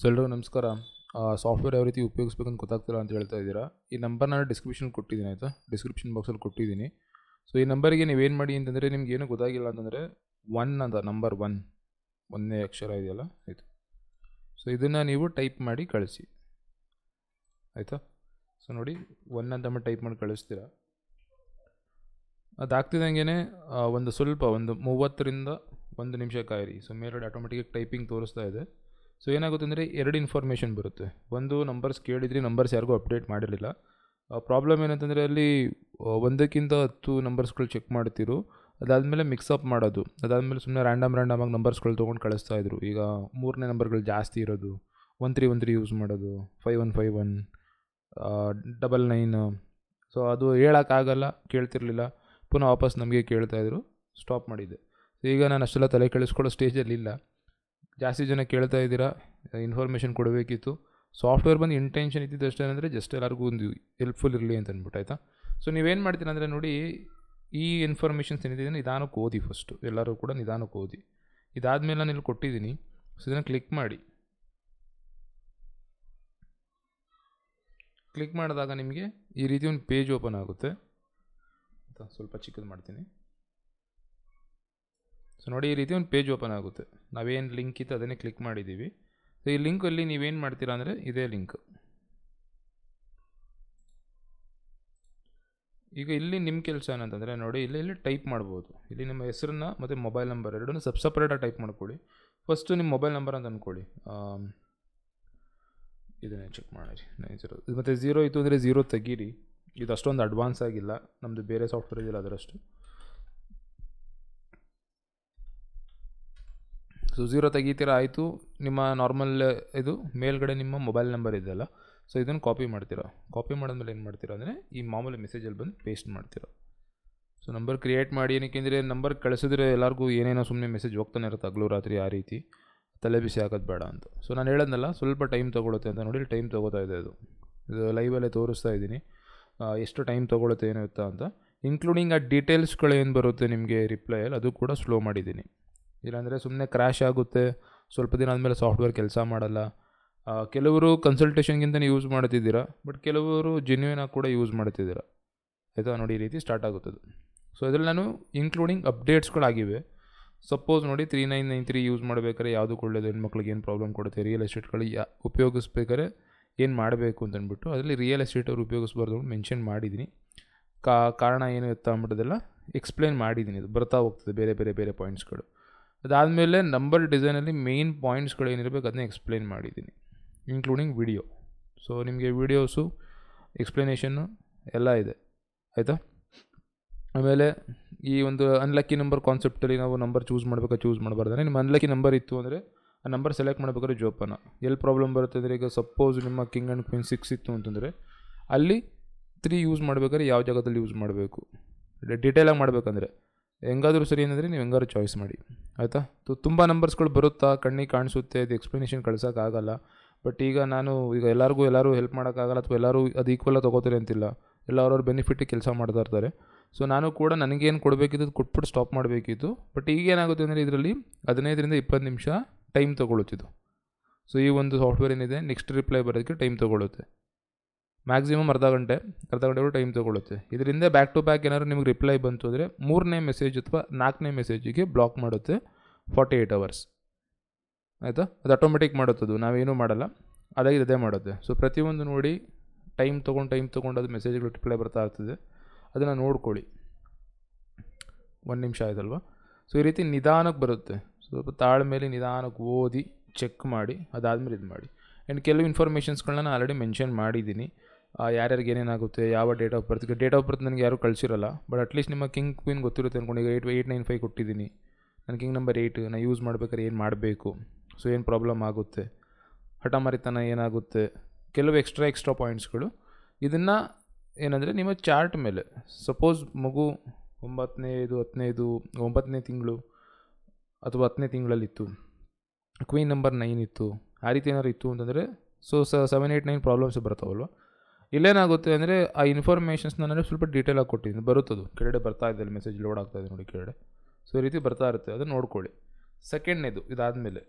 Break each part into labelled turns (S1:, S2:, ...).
S1: So ಎಲ್ಲರೂ ನಮಸ್ಕಾರ. Software ಯಾವ ರೀತಿ ಉಪಯೋಗಿಸ್ಬೇಕು ಅಂತ ಗೊತ್ತಾಗ್ತಿಲ್ಲ ಅಂತ ಹೇಳ್ತಾ ಇದ್ದೀರಾ. ಈ ನಂಬರ್ ನಾನು ಡಿಸ್ಕ್ರಿಪ್ಷನ್ ಕೊಟ್ಟಿದ್ದೀನಿ ಆಯಿತಾ? ಡಿಸ್ಕ್ರಿಪ್ಷನ್ ಬಾಕ್ಸಲ್ಲಿ ಕೊಟ್ಟಿದ್ದೀನಿ. ಸೊ ಈ ನಂಬರಿಗೆ ನೀವೇನು ಮಾಡಿ ಅಂತಂದರೆ ನಿಮ್ಗೆ ಏನು ಗೊತ್ತಾಗಿಲ್ಲ ಅಂತಂದರೆ ಒನ್ ಅಂತ ನಂಬರ್ ಒನ್ ಒಂದನೇ ಅಕ್ಷರ ಇದೆಯಲ್ಲ? ಇದು ಸೊ ಇದನ್ನು ನೀವು ಟೈಪ್ ಮಾಡಿ ಕಳಿಸಿ. ಆಯಿತಾ? ಸೊ ನೋಡಿ ಒನ್ ಅಂತ ಟೈಪ್ ಮಾಡಿ ಕಳಿಸ್ತೀರಾ? ಅದಾಗ್ತಿದ್ದಂಗೆ ಒಂದು ಸ್ವಲ್ಪ, ಒಂದು ಮೂವತ್ತರಿಂದ ಒಂದು ನಿಮಿಷ ಕಾಯಿರಿ. ಸೊ ಮೇಲ್ಗಡೆ ಆಟೋಮೆಟಿಕ್ ಟೈಪಿಂಗ್ ತೋರಿಸ್ತಾ ಇದೆ. ಸೊ ಏನಾಗುತ್ತೆ ಅಂದರೆ ಎರಡು ಇನ್ಫಾರ್ಮೇಷನ್ ಬರುತ್ತೆ. ಒಂದು ನಂಬರ್ಸ್ ಕೇಳಿದ್ರಿ ನಂಬರ್ಸ್ ಯಾರಿಗೂ ಅಪ್ಡೇಟ್ ಮಾಡಿರಲಿಲ್ಲ. ಪ್ರಾಬ್ಲಮ್ ಏನಂತಂದರೆ ಅಲ್ಲಿ ಒಂದಕ್ಕಿಂತ ಹತ್ತು ನಂಬರ್ಸ್ಗಳು ಚೆಕ್ ಮಾಡ್ತಿರು. ಅದಾದಮೇಲೆ ಮಿಕ್ಸಪ್ ಮಾಡೋದು. ಅದಾದಮೇಲೆ ಸುಮ್ಮನೆ ರ್ಯಾಂಡಮ್ ರ್ಯಾಂಡಮ್ ಆಗಿ ನಂಬರ್ಸ್ಗಳು ತೊಗೊಂಡು ಕಳಿಸ್ತಾ ಇದ್ರು. ಈಗ ಮೂರನೇ ನಂಬರ್ಗಳು ಜಾಸ್ತಿ ಇರೋದು. One three one three use ಮಾಡೋದು. Five one five one double nine so ಅದು ಹೇಳೋಕ್ಕಾಗಲ್ಲ ಕೇಳ್ತಿರ್ಲಿಲ್ಲ. ಪುನಃ ವಾಪಸ್ ನಮಗೆ ಕೇಳ್ತಾಯಿದ್ರು ಸ್ಟಾಪ್ ಮಾಡಿದ್ದೆ ಈಗ ನಾನು ಅಷ್ಟೆಲ್ಲ ತಲೆ ಕೆಡಿಸ್ಕೊಳ್ಳೋ ಸ್ಟೇಜಲ್ಲಿ ಇಲ್ಲ ಜಾಸ್ತಿ ಜನ ಕೇಳ್ತಾ ಇದ್ದೀರಾ ಇನ್ಫಾರ್ಮೇಷನ್ ಕೊಡಬೇಕಿತ್ತು. ಸಾಫ್ಟ್ವೇರ್ ಬಂದು ಇಂಟೆನ್ಷನ್ ಇದ್ದಿದ್ದು ಅಂದರೆ ಜಸ್ಟ್ ಎಲ್ಲರಿಗೂ ಒಂದು ಹೆಲ್ಪ್ಫುಲ್ ಇರಲಿ ಅಂತ ಅಂದ್ಬಿಟ್ಟು, ಆಯಿತಾ? ಸೊ ನೀವೇನು ಮಾಡ್ತೀರಾ ಅಂದರೆ ನೋಡಿ, ಈ ಇನ್ಫಾರ್ಮೇಷನ್ಸ್ ಏನಿದೆ ನಿಧಾನಕ್ಕೆ ಓದಿ ಫಸ್ಟು ಎಲ್ಲರೂ ಕೂಡ ನಿಧಾನಕ್ಕೆ ಓದಿ. ಇದಾದಮೇಲೆ ನಾನು ಇಲ್ಲಿ ಕೊಟ್ಟಿದ್ದೀನಿ. ಸೊ ಇದನ್ನು ಕ್ಲಿಕ್ ಮಾಡಿ. ಕ್ಲಿಕ್ ಮಾಡಿದಾಗ ನಿಮಗೆ ಈ ರೀತಿ ಒಂದು ಪೇಜ್ ಓಪನ್ ಆಗುತ್ತೆ. ಸ್ವಲ್ಪ ಚಿಕ್ಕದು ಮಾಡ್ತೀನಿ. ಸೊ ನೋಡಿ ಈ ರೀತಿ ಒಂದು ಪೇಜ್ ಓಪನ್ ಆಗುತ್ತೆ. ನಾವೇನು ಲಿಂಕ್ ಇತ್ತು ಅದನ್ನೇ ಕ್ಲಿಕ್ ಮಾಡಿದ್ದೀವಿ. ಸೊ ಈ ಲಿಂಕಲ್ಲಿ ನೀವೇನು ಮಾಡ್ತೀರಾ ಅಂದರೆ ಇದೇ ಲಿಂಕ್ ಈಗ ಇಲ್ಲಿ ನಿಮ್ಮ ಕೆಲಸ ಏನಂತಂದರೆ ನೋಡಿ, ಇಲ್ಲಿ ಇಲ್ಲಿ ಟೈಪ್ ಮಾಡ್ಬೋದು. ಇಲ್ಲಿ ನಿಮ್ಮ ಹೆಸರನ್ನ ಮತ್ತು ಮೊಬೈಲ್ ನಂಬರ್ ಎರಡನ್ನೂ ಸಬ್ ಸಪ್ರೇಟಾಗಿ ಟೈಪ್ ಮಾಡ್ಕೊಳ್ಳಿ. ಫಸ್ಟು ನಿಮ್ಮ ಮೊಬೈಲ್ ನಂಬರ್ ಅಂತ ಅಂದ್ಕೊಳ್ಳಿ ಇದನ್ನೇ ಚೆಕ್ ಮಾಡಿ. ನೈನ್ ಜೀರೋ ಮತ್ತು ಝೀರೋ ಇತ್ತು ಅಂದರೆ ಝೀರೋ ತೆಗೀರಿ. ಇದು ಅಷ್ಟೊಂದು ಅಡ್ವಾನ್ಸ್ ಆಗಿಲ್ಲ. ನಮ್ಮದು ಬೇರೆ ಸಾಫ್ಟ್ವೇರ್ ಇದೆಯಲ್ಲ ಅದರಷ್ಟು. ಸೊ ಝೀರೋ ತೆಗಿತೀರ, ಆಯಿತು. ನಿಮ್ಮ ನಾರ್ಮಲ್ ಇದು ಮೇಲ್ಗಡೆ ನಿಮ್ಮ ಮೊಬೈಲ್ ನಂಬರ್ ಇದೆಯಲ್ಲ ಸೊ ಇದನ್ನು ಕಾಪಿ ಮಾಡ್ತೀರಾ? ಕಾಪಿ ಮಾಡಿದ್ಮೇಲೆ ಏನು ಮಾಡ್ತೀರಾ ಅಂದರೆ, ಈ ಮಾಮೂಲಿ ಮೆಸೇಜಲ್ಲಿ ಬಂದು ಪೇಸ್ಟ್ ಮಾಡ್ತೀರಾ. ಸೊ ನಂಬರ್ ಕ್ರಿಯೇಟ್ ಮಾಡಿ, ಏನಕ್ಕೆ ಅಂದರೆ ನಂಬರ್ ಕಳಿಸಿದ್ರೆ ಎಲ್ಲರಿಗೂ ಏನೇನೋ ಸುಮ್ಮನೆ ಮೆಸೇಜ್ ಹೋಗ್ತಾನೆ ಇರುತ್ತೆ, ಹಗಲು ರಾತ್ರಿ ಆ ರೀತಿ. ತಲೆ ಬಿಸಿ ಹಾಕೋದು ಬೇಡ ಅಂತ. ಸೊ ನಾನು ಹೇಳೋದ್ನಲ್ಲ, ಸ್ವಲ್ಪ ಟೈಮ್ ತೊಗೊಳುತ್ತೆ ಅಂತ ನೋಡಿ ಟೈಮ್ ತೊಗೋತಾ ಇದೆ ಅದು. ಇದು ಲೈವಲ್ಲೇ ತೋರಿಸ್ತಾ ಇದ್ದೀನಿ. ಎಷ್ಟು ಟೈಮ್ ತೊಗೊಳುತ್ತೆ, ಏನು ಇರುತ್ತಾ ಅಂತ. ಇನ್ಕ್ಲೂಡಿಂಗ್ ಆ ಡೀಟೇಲ್ಸ್ಗಳೇನು ಬರುತ್ತೆ ನಿಮಗೆ ರಿಪ್ಲೈಯಲ್ಲಿ ಅದು ಕೂಡ ಸ್ಲೋ ಮಾಡಿದ್ದೀನಿ. ಇಲ್ಲಾಂದರೆ ಸುಮ್ಮನೆ ಕ್ರ್ಯಾಶ್ ಆಗುತ್ತೆ, ಸ್ವಲ್ಪ ದಿನ ಆದಮೇಲೆ ಸಾಫ್ಟ್ವೇರ್ ಕೆಲಸ ಮಾಡಲ್ಲ. ಕೆಲವರು ಕನ್ಸಲ್ಟೇಷನ್ಗಿಂತಲೇ ಯೂಸ್ ಮಾಡ್ತಿದ್ದೀರಾ ಬಟ್ ಕೆಲವರು ಜೆನ್ಯೂನ್ ಆಗಿ ಕೂಡ ಯೂಸ್ ಮಾಡ್ತಿದ್ದೀರಾ. ಆಯಿತಾ? ನೋಡಿ, ಈ ರೀತಿ ಸ್ಟಾರ್ಟ್ ಆಗುತ್ತದೆ ಸೊ ಇದರಲ್ಲಿ ನಾನು ಇನ್ಕ್ಲೂಡಿಂಗ್ ಅಪ್ಡೇಟ್ಸ್ಗಳಾಗಿವೆ ಸಪೋಸ್ ನೋಡಿ three nine nine three use ಮಾಡಬೇಕಾದ್ರೆ ಯಾವುದು ಒಳ್ಳೆಯದು ಹೆಣ್ಮಕ್ಳಿಗೆ ಏನು ಪ್ರಾಬ್ಲಮ್ ಕೊಡುತ್ತೆ ರಿಯಲ್ ಎಸ್ಟೇಟ್ಗಳು ಯಾ, ಉಪಯೋಗಿಸ್ಬೇಕಾದ್ರೆ ಏನು ಮಾಡಬೇಕು ಅಂತ ಅಂದ್ಬಿಟ್ಟು ಅದರಲ್ಲಿ ರಿಯಲ್ ಎಸ್ಟೇಟ್ ಅವ್ರು ಉಪಯೋಗಿಸ್ಬಾರ್ದು ಮೆನ್ಷನ್ ಮಾಡಿದ್ದೀನಿ ಕಾ, ಕಾರಣ ಏನು ಇತ್ತು ಅಂದ್ಬಿಟ್ಟದೆಲ್ಲ ಎಕ್ಸ್ಪ್ಲೇನ್ ಮಾಡಿದ್ದೀನಿ ಇದು ಬರ್ತಾ ಹೋಗ್ತದೆ, ಬೇರೆ ಬೇರೆ ಬೇರೆ ಪಾಯಿಂಟ್ಸ್ಗಳು ಅದಾದಮೇಲೆ ನಂಬರ್ ಡಿಸೈನಲ್ಲಿ ಮೇಯ್ನ್ ಪಾಯಿಂಟ್ಸ್ಗಳು ಏನಿರಬೇಕು ಅದನ್ನ ಎಕ್ಸ್ಪ್ಲೇನ್ ಮಾಡಿದ್ದೀನಿ ಇನ್ಕ್ಲೂಡಿಂಗ್ ವಿಡಿಯೋ ಸೊ ನಿಮಗೆ ವಿಡಿಯೋಸು ಎಕ್ಸ್ಪ್ಲನೇಷನ್ನು ಎಲ್ಲ ಇದೆ, ಆಯಿತಾ? ಆಮೇಲೆ ಈ ಒಂದು ಅನ್ಲಕ್ಕಿ ನಂಬರ್ ಕಾನ್ಸೆಪ್ಟಲ್ಲಿ ನಾವು ನಂಬರ್ ಚೂಸ್ ಮಾಡಬೇಕಾ ಚೂಸ್ ಮಾಡಬಾರ್ದಾನೆ ನಿಮ್ಮ ಅನ್ಲಕ್ಕಿ ನಂಬರ್ ಇತ್ತು ಅಂದರೆ ಆ ನಂಬರ್ ಸೆಲೆಕ್ಟ್ ಮಾಡಬೇಕಾದ್ರೆ ಜೋಪಾನ. ಎಲ್ಲಿ ಪ್ರಾಬ್ಲಮ್ ಬರುತ್ತೆ ಅಂದರೆ ಈಗ ಸಪೋಸ್ ನಿಮ್ಮ ಕಿಂಗ್ ಆ್ಯಂಡ್ ಕ್ವೀನ್ ಸಿಕ್ಸ್ ಇತ್ತು ಅಂತಂದರೆ ಅಲ್ಲಿ ತ್ರೀ ಯೂಸ್ ಮಾಡಬೇಕಾದ್ರೆ ಯಾವ ಜಾಗದಲ್ಲಿ ಯೂಸ್ ಮಾಡಬೇಕು? ಡಿಟೇಲಾಗಿ ಮಾಡಬೇಕಂದ್ರೆ ಹೆಂಗಾದರೂ ಸರಿ ಏನಂದರೆ ನೀವು ಹೆಂಗಾದ್ರು ಚಾಯ್ಸ್ ಮಾಡಿ. ಆಯಿತಾ? ತುಂಬ ನಂಬರ್ಸ್ಗಳು ಬರುತ್ತಾ? ಕಣ್ಣಿಗೆ ಕಾಣಿಸುತ್ತೆ, ಅದು ಎಕ್ಸ್ಪ್ಲನೇಷನ್ ಕಳ್ಸೋಕ್ಕಾಗಲ್ಲ ಬಟ್ ಈಗ ನಾನು, ಈಗ ಎಲ್ಲರಿಗೂ ಎಲ್ಲರೂ ಹೆಲ್ಪ್ ಮಾಡೋಕ್ಕಾಗಲ್ಲ ಅಥವಾ ಎಲ್ಲರೂ ಅದು ಈಕ್ವಲಾಗಿ ತೊಗೋತಾರೆ ಅಂತಿಲ್ಲ. ಎಲ್ಲ ಅವ್ರವ್ರ ಬೆನಿಫಿಟ್ಟಿಗೆ ಕೆಲಸ ಮಾಡ್ತಾ ಇರ್ತಾರೆ. ಸೊ ನಾನು ಕೂಡ ನನಗೇನು ಕೊಡಬೇಕಿದ್ದು ಕೊಟ್ಬಿಟ್ಟು ಸ್ಟಾಪ್ ಮಾಡಬೇಕಿತ್ತು. ಬಟ್ ಈಗ ಏನಾಗುತ್ತೆ ಅಂದರೆ ಇದರಲ್ಲಿ ಹದಿನೈದರಿಂದ ಇಪ್ಪತ್ತು ನಿಮಿಷ ಟೈಮ್ ತೊಗೊಳುತ್ತಿದ್ದು ಸೊ ಈ ಒಂದು ಸಾಫ್ಟ್ವೇರ್ ಏನಿದೆ ನೆಕ್ಸ್ಟ್ ರಿಪ್ಲೈ ಬರೋದಕ್ಕೆ ಟೈಮ್ ತೊಗೊಳುತ್ತೆ ಮ್ಯಾಕ್ಸಿಮಮ್ ಅರ್ಧ ಗಂಟೆ, ಅರ್ಧ ಗಂಟೆಗಳು ಟೈಮ್ ತೊಗೊಳುತ್ತೆ ಇದರಿಂದ ಬ್ಯಾಕ್ ಟು ಬ್ಯಾಕ್ ಏನಾದ್ರು ನಿಮ್ಗೆ ರಿಪ್ಲೈ ಬಂತು ಅಂದರೆ ಮೂರನೇ ಮೆಸೇಜ್ ಅಥವಾ ನಾಲ್ಕನೇ ಮೆಸೇಜಿಗೆ ಬ್ಲಾಕ್ ಮಾಡುತ್ತೆ ಫಾರ್ಟಿ ಏಯ್ಟ್ ಅವರ್ಸ್ ಆಯಿತಾ? ಅದು ಆಟೋಮೆಟಿಕ್ ಮಾಡುತ್ತದು ನಾವೇನೂ ಮಾಡಲ್ಲ. ಅದಾಗಿ ಇದೇ ಮಾಡುತ್ತೆ. ಸೊ ಪ್ರತಿಯೊಂದು ನೋಡಿ ಟೈಮ್ ತೊಗೊಂಡು ಟೈಮ್ ತೊಗೊಂಡು ಅದು ಮೆಸೇಜ್ಗಳು ರಿಪ್ಲೈ ಬರ್ತಾ ಇರ್ತದೆ. ಅದನ್ನು ನೋಡ್ಕೊಳ್ಳಿ. ಒಂದು ನಿಮಿಷ ಆಯ್ತಲ್ವಾ? ಸೊ ಈ ರೀತಿ ನಿಧಾನಕ್ಕೆ ಬರುತ್ತೆ. ಸ್ವಲ್ಪ ತಾಳ್ಮೇಲೆ ನಿಧಾನಕ್ಕೆ ಓದಿ ಚೆಕ್ ಮಾಡಿ, ಅದಾದಮೇಲೆ ಇದು ಮಾಡಿ ಆ್ಯಂಡ್ ಕೆಲವು ಇನ್ಫಾರ್ಮೇಷನ್ಸ್ಗಳನ್ನ ನಾನು ಆಲ್ರೆಡಿ ಮೆನ್ಷನ್ ಮಾಡಿದ್ದೀನಿ. ಯಾರ್ಯಾರಿಗೆ ಏನೇನಾಗುತ್ತೆ, ಯಾವ date of birth date of birth ನನಗೆ ಯಾರೂ ಕಳಿಸಿರಲ್ಲ ಬಟ್ ಅಟ್ಲೀಸ್ಟ್ ನಿಮ್ಮ ಕಿಂಗ್ ಕ್ವೀನ್ ಗೊತ್ತಿರುತ್ತೆ ಅಂದ್ಕೊಂಡು ಈಗ ಏಯ್ಟ್ ಏಯ್ಟ್ ನೈನ್ ಫೈವ್ ಕೊಟ್ಟಿದ್ದೀನಿ. ನನ್ನ ಕಿಂಗ್ ನಂಬರ್ ಏಯ್ಟ್ ನಾನು ಯೂಸ್ ಮಾಡ್ಬೇಕಾದ್ರೆ ಏನು ಮಾಡಬೇಕು? ಸೊ ಏನು ಪ್ರಾಬ್ಲಮ್ ಆಗುತ್ತೆ? ಹಠಮಾರಿತನ ಏನಾಗುತ್ತೆ? ಕೆಲವು ಎಕ್ಸ್ಟ್ರಾ ಎಕ್ಸ್ಟ್ರಾ ಪಾಯಿಂಟ್ಸ್ಗಳು ಇದನ್ನು ಏನಂದರೆ ನಿಮ್ಮ ಚಾರ್ಟ್ ಮೇಲೆ ಸಪೋಸ್ ಮಗು ಒಂಬತ್ತನೇದು ಹತ್ತನೇದು, ಒಂಬತ್ತನೇ ತಿಂಗಳು, ಅಥವಾ ಹತ್ತನೇ ತಿಂಗಳಲ್ಲಿತ್ತು ಕ್ವೀನ್ ನಂಬರ್ ನೈನ್ ಇತ್ತು, ಆ ರೀತಿ ಏನಾದ್ರು ಇತ್ತು ಅಂತಂದರೆ so seven eight nine problems ಬರ್ತಾವಲ್ವ? ಇಲ್ಲೇನಾಗುತ್ತೆ ಅಂದರೆ ಆ ಇನ್ಫಾರ್ಮೇಷನ್ಸ್ ನಾನು ಸ್ವಲ್ಪ ಡೀಟೇಲ್ ಆಗಿ ಕೊಟ್ಟಿದ್ದೀನಿ. ಬರುತ್ತದು. ಕೆಳಗಡೆ ಬರ್ತಾ ಇದೆ ಮೆಸೇಜ್ ಲೋಡ್ ಆಗ್ತಾ ಇದೆ ನೋಡಿ ಕೆಳಗಡೆ. ಸೊ ಈ ರೀತಿ ಬರ್ತಾ ಇರುತ್ತೆ. ಅದನ್ನು ನೋಡ್ಕೊಳ್ಳಿ. ಸೆಕೆಂಡ್ನೇದು ಇದಾದಮೇಲೆ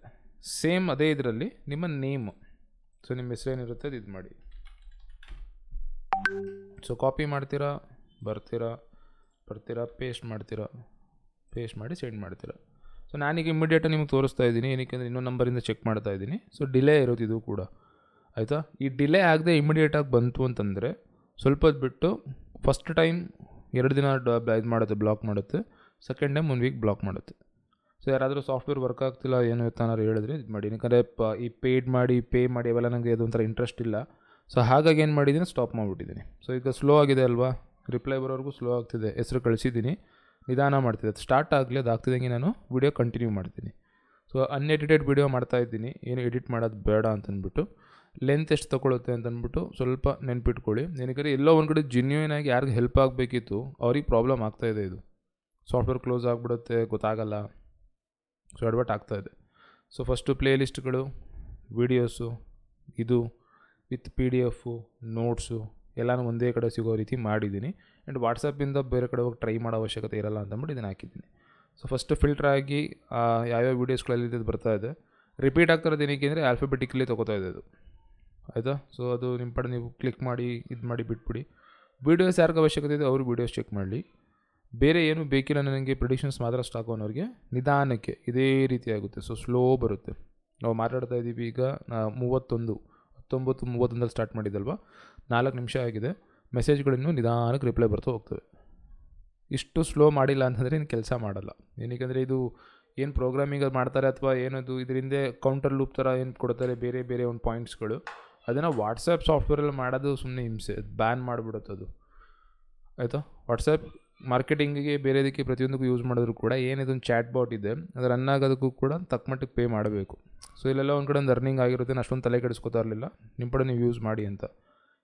S1: ಸೇಮ್ ಅದೇ ಇದರಲ್ಲಿ ನಿಮ್ಮ ನೇಮ್ ಸೊ ನಿಮ್ಮ ಹೆಸರೇನಿರುತ್ತೆ ಅದು ಇದು ಮಾಡಿ. ಸೊ ಕಾಪಿ ಮಾಡ್ತೀರಾ? ಬರ್ತೀರಾ? ಬರ್ತೀರಾ? ಪೇಸ್ಟ್ ಮಾಡ್ತೀರಾ? ಪೇಸ್ಟ್ ಮಾಡಿ ಸೆಂಡ್ ಮಾಡ್ತೀರಾ? ಸೊ ನಾನೀಗ ಇಮ್ಮಿಡಿಯೇಟಾಗಿ ನಿಮ್ಗೆ ತೋರಿಸ್ತಾ ಇದ್ದೀನಿ. ಏನಕ್ಕೆ ಅಂದರೆ ಇನ್ನೊಂದು ನಂಬರಿಂದ ಚೆಕ್ ಮಾಡ್ತಾ ಇದ್ದೀನಿ. ಸೊ ಡಿಲೇ ಇರೋದು ಇದು ಕೂಡ. ಆಯಿತಾ? ಈ ಡಿಲೇ ಆಗದೆ ಇಮಿಡಿಯೇಟಾಗಿ ಬಂತು ಅಂತಂದರೆ ಸ್ವಲ್ಪ ಬಿಟ್ಟು ಫಸ್ಟ್ ಟೈಮ್ ಎರಡು ದಿನ ಇದು ಮಾಡುತ್ತೆ ಬ್ಲಾಕ್ ಮಾಡುತ್ತೆ. ಸೆಕೆಂಡ್ ಟೈಮ್ ಒಂದು ವೀಕ್ ಬ್ಲಾಕ್ ಮಾಡುತ್ತೆ. ಸೊ ಯಾರಾದರೂ ಸಾಫ್ಟ್ವೇರ್ ವರ್ಕ್ ಆಗ್ತಿಲ್ಲ, ಏನು ಅನ್ನೋರು ಹೇಳಿದ್ರೆ ಇದು ಮಾಡಿ. ಯಾಕಂದರೆ ಪ, ಈ ಪೇಯ್ಡ್ ಮಾಡಿ ಪೇ ಮಾಡಿ ಅವೆಲ್ಲ ನನಗೆ ಅದು ಒಂಥರ ಇಂಟ್ರೆಸ್ಟ್ ಇಲ್ಲ. ಸೊ ಹಾಗಾಗಿ ಏನು ಮಾಡಿದ್ದೀನಿ ಸ್ಟಾಪ್ ಮಾಡಿಬಿಟ್ಟಿದ್ದೀನಿ ಸೊ ಈಗ ಸ್ಲೋ ಆಗಿದೆ ಅಲ್ವಾ? ರಿಪ್ಲೈ ಬರೋವರೆಗೂ ಸ್ಲೋ ಆಗ್ತಿದೆ. ಹೆಸರು ಕಳಿಸಿದ್ದೀನಿ ನಿಧಾನ ಮಾಡ್ತಿದೆ. ಅದು ಸ್ಟಾರ್ಟ್ ಆಗಲಿ, ಅದು ಆಗ್ತಿದ್ದಂಗೆ ನಾನು ವಿಡಿಯೋ ಕಂಟಿನ್ಯೂ ಮಾಡ್ತೀನಿ. ಸೊ ಅನ್ಎಡಿಟೆಡ್ ವಿಡಿಯೋ ಮಾಡ್ತಾ ಇದ್ದೀನಿ. ಏನು ಎಡಿಟ್ ಮಾಡೋದು ಬೇಡ ಅಂತಂದ್ಬಿಟ್ಟು. ಲೆಂತ್ ಎಷ್ಟು ತೊಗೊಳುತ್ತೆ ಅಂತಂದ್ಬಿಟ್ಟು ಸ್ವಲ್ಪ ನೆನ್ಪಿಟ್ಕೊಳ್ಳಿ. ಏನಕ್ಕೆ ಎಲ್ಲೋ ಒಂದು ಕಡೆ ಜೆನ್ಯೂನ್ ಆಗಿ ಯಾರಿಗೆ ಹೆಲ್ಪ್ ಆಗಬೇಕಿತ್ತು ಅವ್ರಿಗೆ ಪ್ರಾಬ್ಲಮ್ ಆಗ್ತಾಯಿದೆ ಇದು ಸಾಫ್ಟ್ವೇರ್ ಕ್ಲೋಸ್ ಆಗಿಬಿಡುತ್ತೆ, ಗೊತ್ತಾಗಲ್ಲ. ಸೊ ಎಡ್ವರ್ಟ್ ಆಗ್ತಾಯಿದೆ ಸೊ ಫಸ್ಟು ಪ್ಲೇ ಲಿಸ್ಟ್ಗಳು ವೀಡಿಯೋಸು ಇದು with P D F notes ಎಲ್ಲನೂ ಒಂದೇ ಕಡೆ ಸಿಗೋ ರೀತಿ ಮಾಡಿದ್ದೀನಿ. ಆ್ಯಂಡ್ ವಾಟ್ಸಪ್ಪಿಂದ ಬೇರೆ ಕಡೆ ಹೋಗಿ ಟ್ರೈ ಮಾಡೋ ಅವಶ್ಯಕತೆ ಇರಲ್ಲ ಅಂತಂದ್ಬಿಟ್ಟು ಇದನ್ನು ಹಾಕಿದ್ದೀನಿ. ಸೊ ಫಸ್ಟ್ ಫಿಲ್ಟರ್ ಆಗಿ ಯಾವ್ಯಾವ ವೀಡಿಯೋಸ್ಗಳಲ್ಲಿ ಇದು ಬರ್ತಾ ಇದೆ. ರಿಪೀಟ್ ಆಗ್ತಿರೋದು ಏನಕ್ಕೆ ಅಂದರೆ ಆಲ್ಫಾಬೆಟಿಕಲಿ ತೊಗೋತಾ ಇದೆ ಅದು ಆಯಿತಾ? ಸೊ ಅದು ನಿಮ್ಮ ಪಡೆ ನೀವು ಕ್ಲಿಕ್ ಮಾಡಿ, ಇದು ಮಾಡಿ ಬಿಟ್ಬಿಡಿ. ವೀಡಿಯೋಸ್ ಯಾರಿಗೆ ಅವಶ್ಯಕತೆ ಇದೆ ಅವರು ವೀಡಿಯೋಸ್ ಚೆಕ್ ಮಾಡಲಿ. ಬೇರೆ ಏನು ಬೇಕಿಲ್ಲ ನನಗೆ ಪ್ರಿಡಿಕ್ಷನ್ಸ್ ಮಾತ್ರ ಸ್ಟಾಕ್ ಅನ್ನೋರಿಗೆ ನಿಧಾನಕ್ಕೆ ಇದೇ ರೀತಿ ಆಗುತ್ತೆ. ಸೊ ಸ್ಲೋ ಬರುತ್ತೆ. ನಾವು ಮಾತಾಡ್ತಾ ಇದ್ದೀವಿ ಈಗ ಮೂವತ್ತೊಂದು, ಹತ್ತೊಂಬತ್ತು ಮೂವತ್ತೊಂದಲ್ಲಿ ಸ್ಟಾರ್ಟ್ ಮಾಡಿದ್ದಲ್ವ? ನಾಲ್ಕು ನಿಮಿಷ ಆಗಿದೆ. ಮೆಸೇಜ್ಗಳಿನ್ನೂ ನಿಧಾನಕ್ಕೆ ರಿಪ್ಲೈ ಬರ್ತಾ ಹೋಗ್ತವೆ. ಇಷ್ಟು ಸ್ಲೋ ಮಾಡಿಲ್ಲ ಅಂತಂದರೆ ಇನ್ನು ಕೆಲಸ ಮಾಡಲ್ಲ. ಏನಕ್ಕೆ ಇದು ಏನು ಪ್ರೋಗ್ರಾಮಿಂಗ್ ಅದು ಮಾಡ್ತಾರೆ ಅಥವಾ ಏನದು, ಇದರಿಂದ ಕೌಂಟರ್ ಲೂಪ್ ಥರ ಏನು ಕೊಡ್ತಾರೆ, ಬೇರೆ ಬೇರೆ ಒಂದು ಪಾಯಿಂಟ್ಸ್ಗಳು ಅದನ್ನು ವಾಟ್ಸಪ್ ಸಾಫ್ಟ್ವೇರಲ್ಲಿ ಮಾಡೋದು ಸುಮ್ಮನೆ ಹಿಂಸೆ ಬ್ಯಾನ್ ಮಾಡಿಬಿಡುತ್ತೆ ಅದು. ಆಯಿತಾ? ವಾಟ್ಸಪ್ ಮಾರ್ಕೆಟಿಂಗಿಗೆ ಬೇರೆದಕ್ಕೆ ಪ್ರತಿಯೊಂದಕ್ಕೂ ಯೂಸ್ ಮಾಡಿದ್ರು ಕೂಡ ಏನಿದೊಂದು ಚಾಟ್ ಬಾಟ್ ಇದೆ, ಅದು ರನ್ ಆಗೋದಕ್ಕೂ ಕೂಡ ತಕ್ಕ ಮಟ್ಟಿಗೆ ಪೇ ಮಾಡಬೇಕು. ಸೊ ಇಲ್ಲೆಲ್ಲ ಒಂದು ಕಡೆ ಒಂದು ಅರ್ನಿಂಗ್ ಆಗಿರುತ್ತೆ ಅಷ್ಟೊಂದು ತಲೆ ಕೆಡಿಸ್ಕೊತಾ ಇರಲಿಲ್ಲ ನಿಮ್ಮ ಕಡೆ ನೀವು ಯೂಸ್ ಮಾಡಿ ಅಂತ.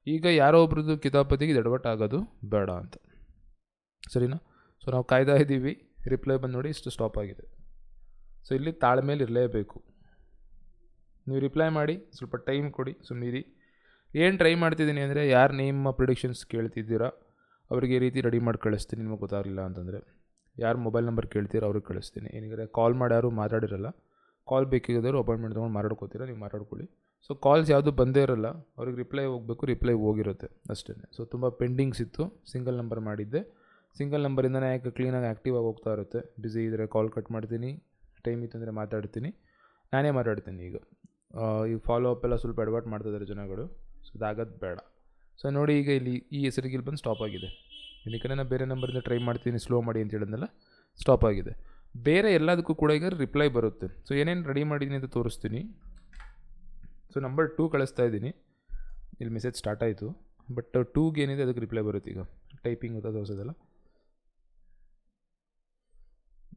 S1: ಈಗ ಯಾರೋ ಒಬ್ರದ್ದು ಕಿತಾಪತಿಗೆ ದಡವಟ್ಟು ಆಗೋದು ಬೇಡ ಅಂತ. ಸರಿನಾ? ಸೊ ನಾವು ಕಾಯ್ದಾ ಇದ್ದೀವಿ ರಿಪ್ಲೈ ಬಂದು ನೋಡಿ ಇಷ್ಟು ಸ್ಟಾಪ್ ಆಗಿದೆ. ಸೊ ಇಲ್ಲಿ ತಾಳ್ಮೇಲೆ ಇರಲೇಬೇಕು. ನೀವು ರಿಪ್ಲೈ ಮಾಡಿ, ಸ್ವಲ್ಪ ಟೈಮ್ ಕೊಡಿ, ಸುಮ್ಮನಿರಿ. ಏನು ಟ್ರೈ ಮಾಡ್ತಿದ್ದೀನಿ ಅಂದರೆ ಯಾರು ನಿಮ್ಮ ಪ್ರಿಡಿಕ್ಷನ್ಸ್ ಕೇಳ್ತಿದ್ದೀರಾ, ಅವ್ರಿಗೆ ಈ ರೀತಿ ರೆಡಿ ಮಾಡಿ ಕಳಿಸ್ತೀನಿ, ನಿಮಗೆ ಗೊತ್ತಾಗಲಿಲ್ಲ ಅಂತಂದರೆ. ಯಾರು ಮೊಬೈಲ್ ನಂಬರ್ ಕೇಳ್ತೀರೋ ಅವ್ರಿಗೆ ಕಳಿಸ್ತೀನಿ. ಏನಿದ್ರೆ ಕಾಲ್ ಮಾಡಿ ಯಾರು ಮಾತಾಡಿರಲ್ಲ ಕಾಲ್ ಬೇಕಿದ್ದವರು ಅಪಾಯಿಂಟ್ಮೆಂಟ್ ತೊಗೊಂಡು ಮಾತಾಡ್ಕೋತೀರಾ, ನೀವು ಮಾತಾಡ್ಕೊಳ್ಳಿ. ಸೊ ಕಾಲ್ಸ್ ಯಾವುದು ಬಂದೇ ಇರಲ್ಲ, ಅವ್ರಿಗೆ ರಿಪ್ಲೈ ಹೋಗಬೇಕು ರಿಪ್ಲೈ ಹೋಗಿರುತ್ತೆ ಅಷ್ಟೇ ಸೊ ತುಂಬ ಪೆಂಡಿಂಗ್ಸ್ ಇತ್ತು ಸಿಂಗಲ್ ನಂಬರ್ ಮಾಡಿದ್ದೆ. ಸಿಂಗಲ್ ನಂಬರಿಂದನೇ ಯಾಕೆ ಕ್ಲೀನಾಗಿ ಆ್ಯಕ್ಟಿವ್ ಆಗಿ ಹೋಗ್ತಾ ಇರುತ್ತೆ. ಬ್ಯುಸಿ ಇದ್ದರೆ ಕಾಲ್ ಕಟ್ ಮಾಡ್ತೀನಿ ಟೈಮ್ ಇತ್ತಂದರೆ ಮಾತಾಡ್ತೀನಿ, ನಾನೇ ಮಾತಾಡ್ತೀನಿ ಈಗ. ಈ ಫಾಲೋ ಅಪ್ ಎಲ್ಲ ಸ್ವಲ್ಪ ಎಡವಟ್ ಮಾಡ್ತಿದ್ದಾರೆ ಜನಗಳು. ಸೊ ಅದಾಗೋದು ಬೇಡ. ಸೊ ನೋಡಿ ಈಗ ಇಲ್ಲಿ ಈ ಹೆಸರಿಗೆ ಇಲ್ಲಿ ಬಂದು ಸ್ಟಾಪ್ ಆಗಿದೆ. ಇದಕ್ಕೆ ನಾನು ಬೇರೆ ನಂಬರಿಂದ ಟ್ರೈ ಮಾಡ್ತೀನಿ ಸ್ಲೋ ಮಾಡಿ ಅಂತ ಹೇಳಿದ್ನಲ್ಲ ಸ್ಟಾಪ್ ಆಗಿದೆ. ಬೇರೆ ಎಲ್ಲದಕ್ಕೂ ಕೂಡ ಈಗ ರಿಪ್ಲೈ ಬರುತ್ತೆ. ಸೊ ಏನೇನು ರೆಡಿ ಮಾಡಿದ್ದೀನಿ ಅಂತ ತೋರಿಸ್ತೀನಿ. ಸೊ ನಂಬರ್ ಟೂ ಕಳಿಸ್ತಾ ಇದ್ದೀನಿ. ಇಲ್ಲಿ ಮೆಸೇಜ್ ಸ್ಟಾರ್ಟ್ ಆಯಿತು. ಬಟ್ ಟೂಗೆ ಏನಿದೆ ಅದಕ್ಕೆ ರಿಪ್ಲೈ ಬರುತ್ತೆ ಈಗ. ಟೈಪಿಂಗ್ ಅಂತ ತೋರಿಸೋದಲ್ಲ?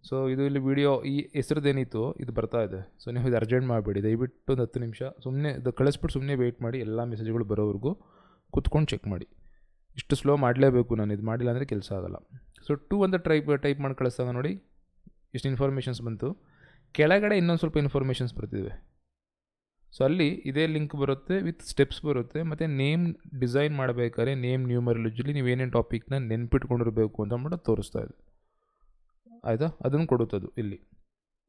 S1: ಸೊ ಇದು ಇಲ್ಲಿ ವಿಡಿಯೋ ಈ ಹೆಸ್ರದ್ದೇನಿತ್ತು, ಇದು ಬರ್ತಾ ಇದೆ. ಸೊ ನೀವು ಇದು ಅರ್ಜೆಂಟ್ ಮಾಡಿಬಿಡಿ. ದಯವಿಟ್ಟು ಒಂದು ಹತ್ತು ನಿಮಿಷ. ಸುಮ್ಮನೆ ಇದು ಕಳಿಸ್ಬಿಟ್ಟು ಸುಮ್ಮನೆ ವೆಯ್ಟ್ ಮಾಡಿ. ಎಲ್ಲ ಮೆಸೇಜ್ಗಳು ಬರೋವರೆಗೂ ಕುತ್ಕೊಂಡು ಚೆಕ್ ಮಾಡಿ. ಇಷ್ಟು ಸ್ಲೋ ಮಾಡಲೇಬೇಕು ನಾನು. ಇದು ಮಾಡಿಲ್ಲ ಅಂದರೆ ಕೆಲಸ ಆಗಲ್ಲ. ಸೊ ಟೂ ಅಂತ ಟ್ರೈಪ್ ಟೈಪ್ ಮಾಡಿ ಕಳಿಸ್ದಾಗ ನೋಡಿ, ಇಷ್ಟು ಇನ್ಫಾರ್ಮೇಷನ್ಸ್ ಬಂತು. ಕೆಳಗಡೆ ಇನ್ನೊಂದು ಸ್ವಲ್ಪ ಇನ್ಫಾರ್ಮೇಷನ್ಸ್ ಬರ್ತಿವೆ ಸೊ ಅಲ್ಲಿ ಇದೇ ಲಿಂಕ್ ಬರುತ್ತೆ ವಿತ್ ಸ್ಟೆಪ್ಸ್ ಬರುತ್ತೆ, ಮತ್ತು ನೇಮ್ ಡಿಸೈನ್ ಮಾಡಬೇಕಾದ್ರೆ ನೇಮ್ ನ್ಯೂಮರಲಜಿಲಿ ನೀವೇನೇನು ಟಾಪಿಕ್ನ ನೆನ್ಪಿಟ್ಕೊಂಡಿರಬೇಕು ಅಂತ ಅಂದ್ಬಿಟ್ಟು ತೋರಿಸ್ತಾ ಇದೆ. ಆಯಿತಾ? ಅದನ್ನು ಕೊಡುತ್ತದು ಇಲ್ಲಿ.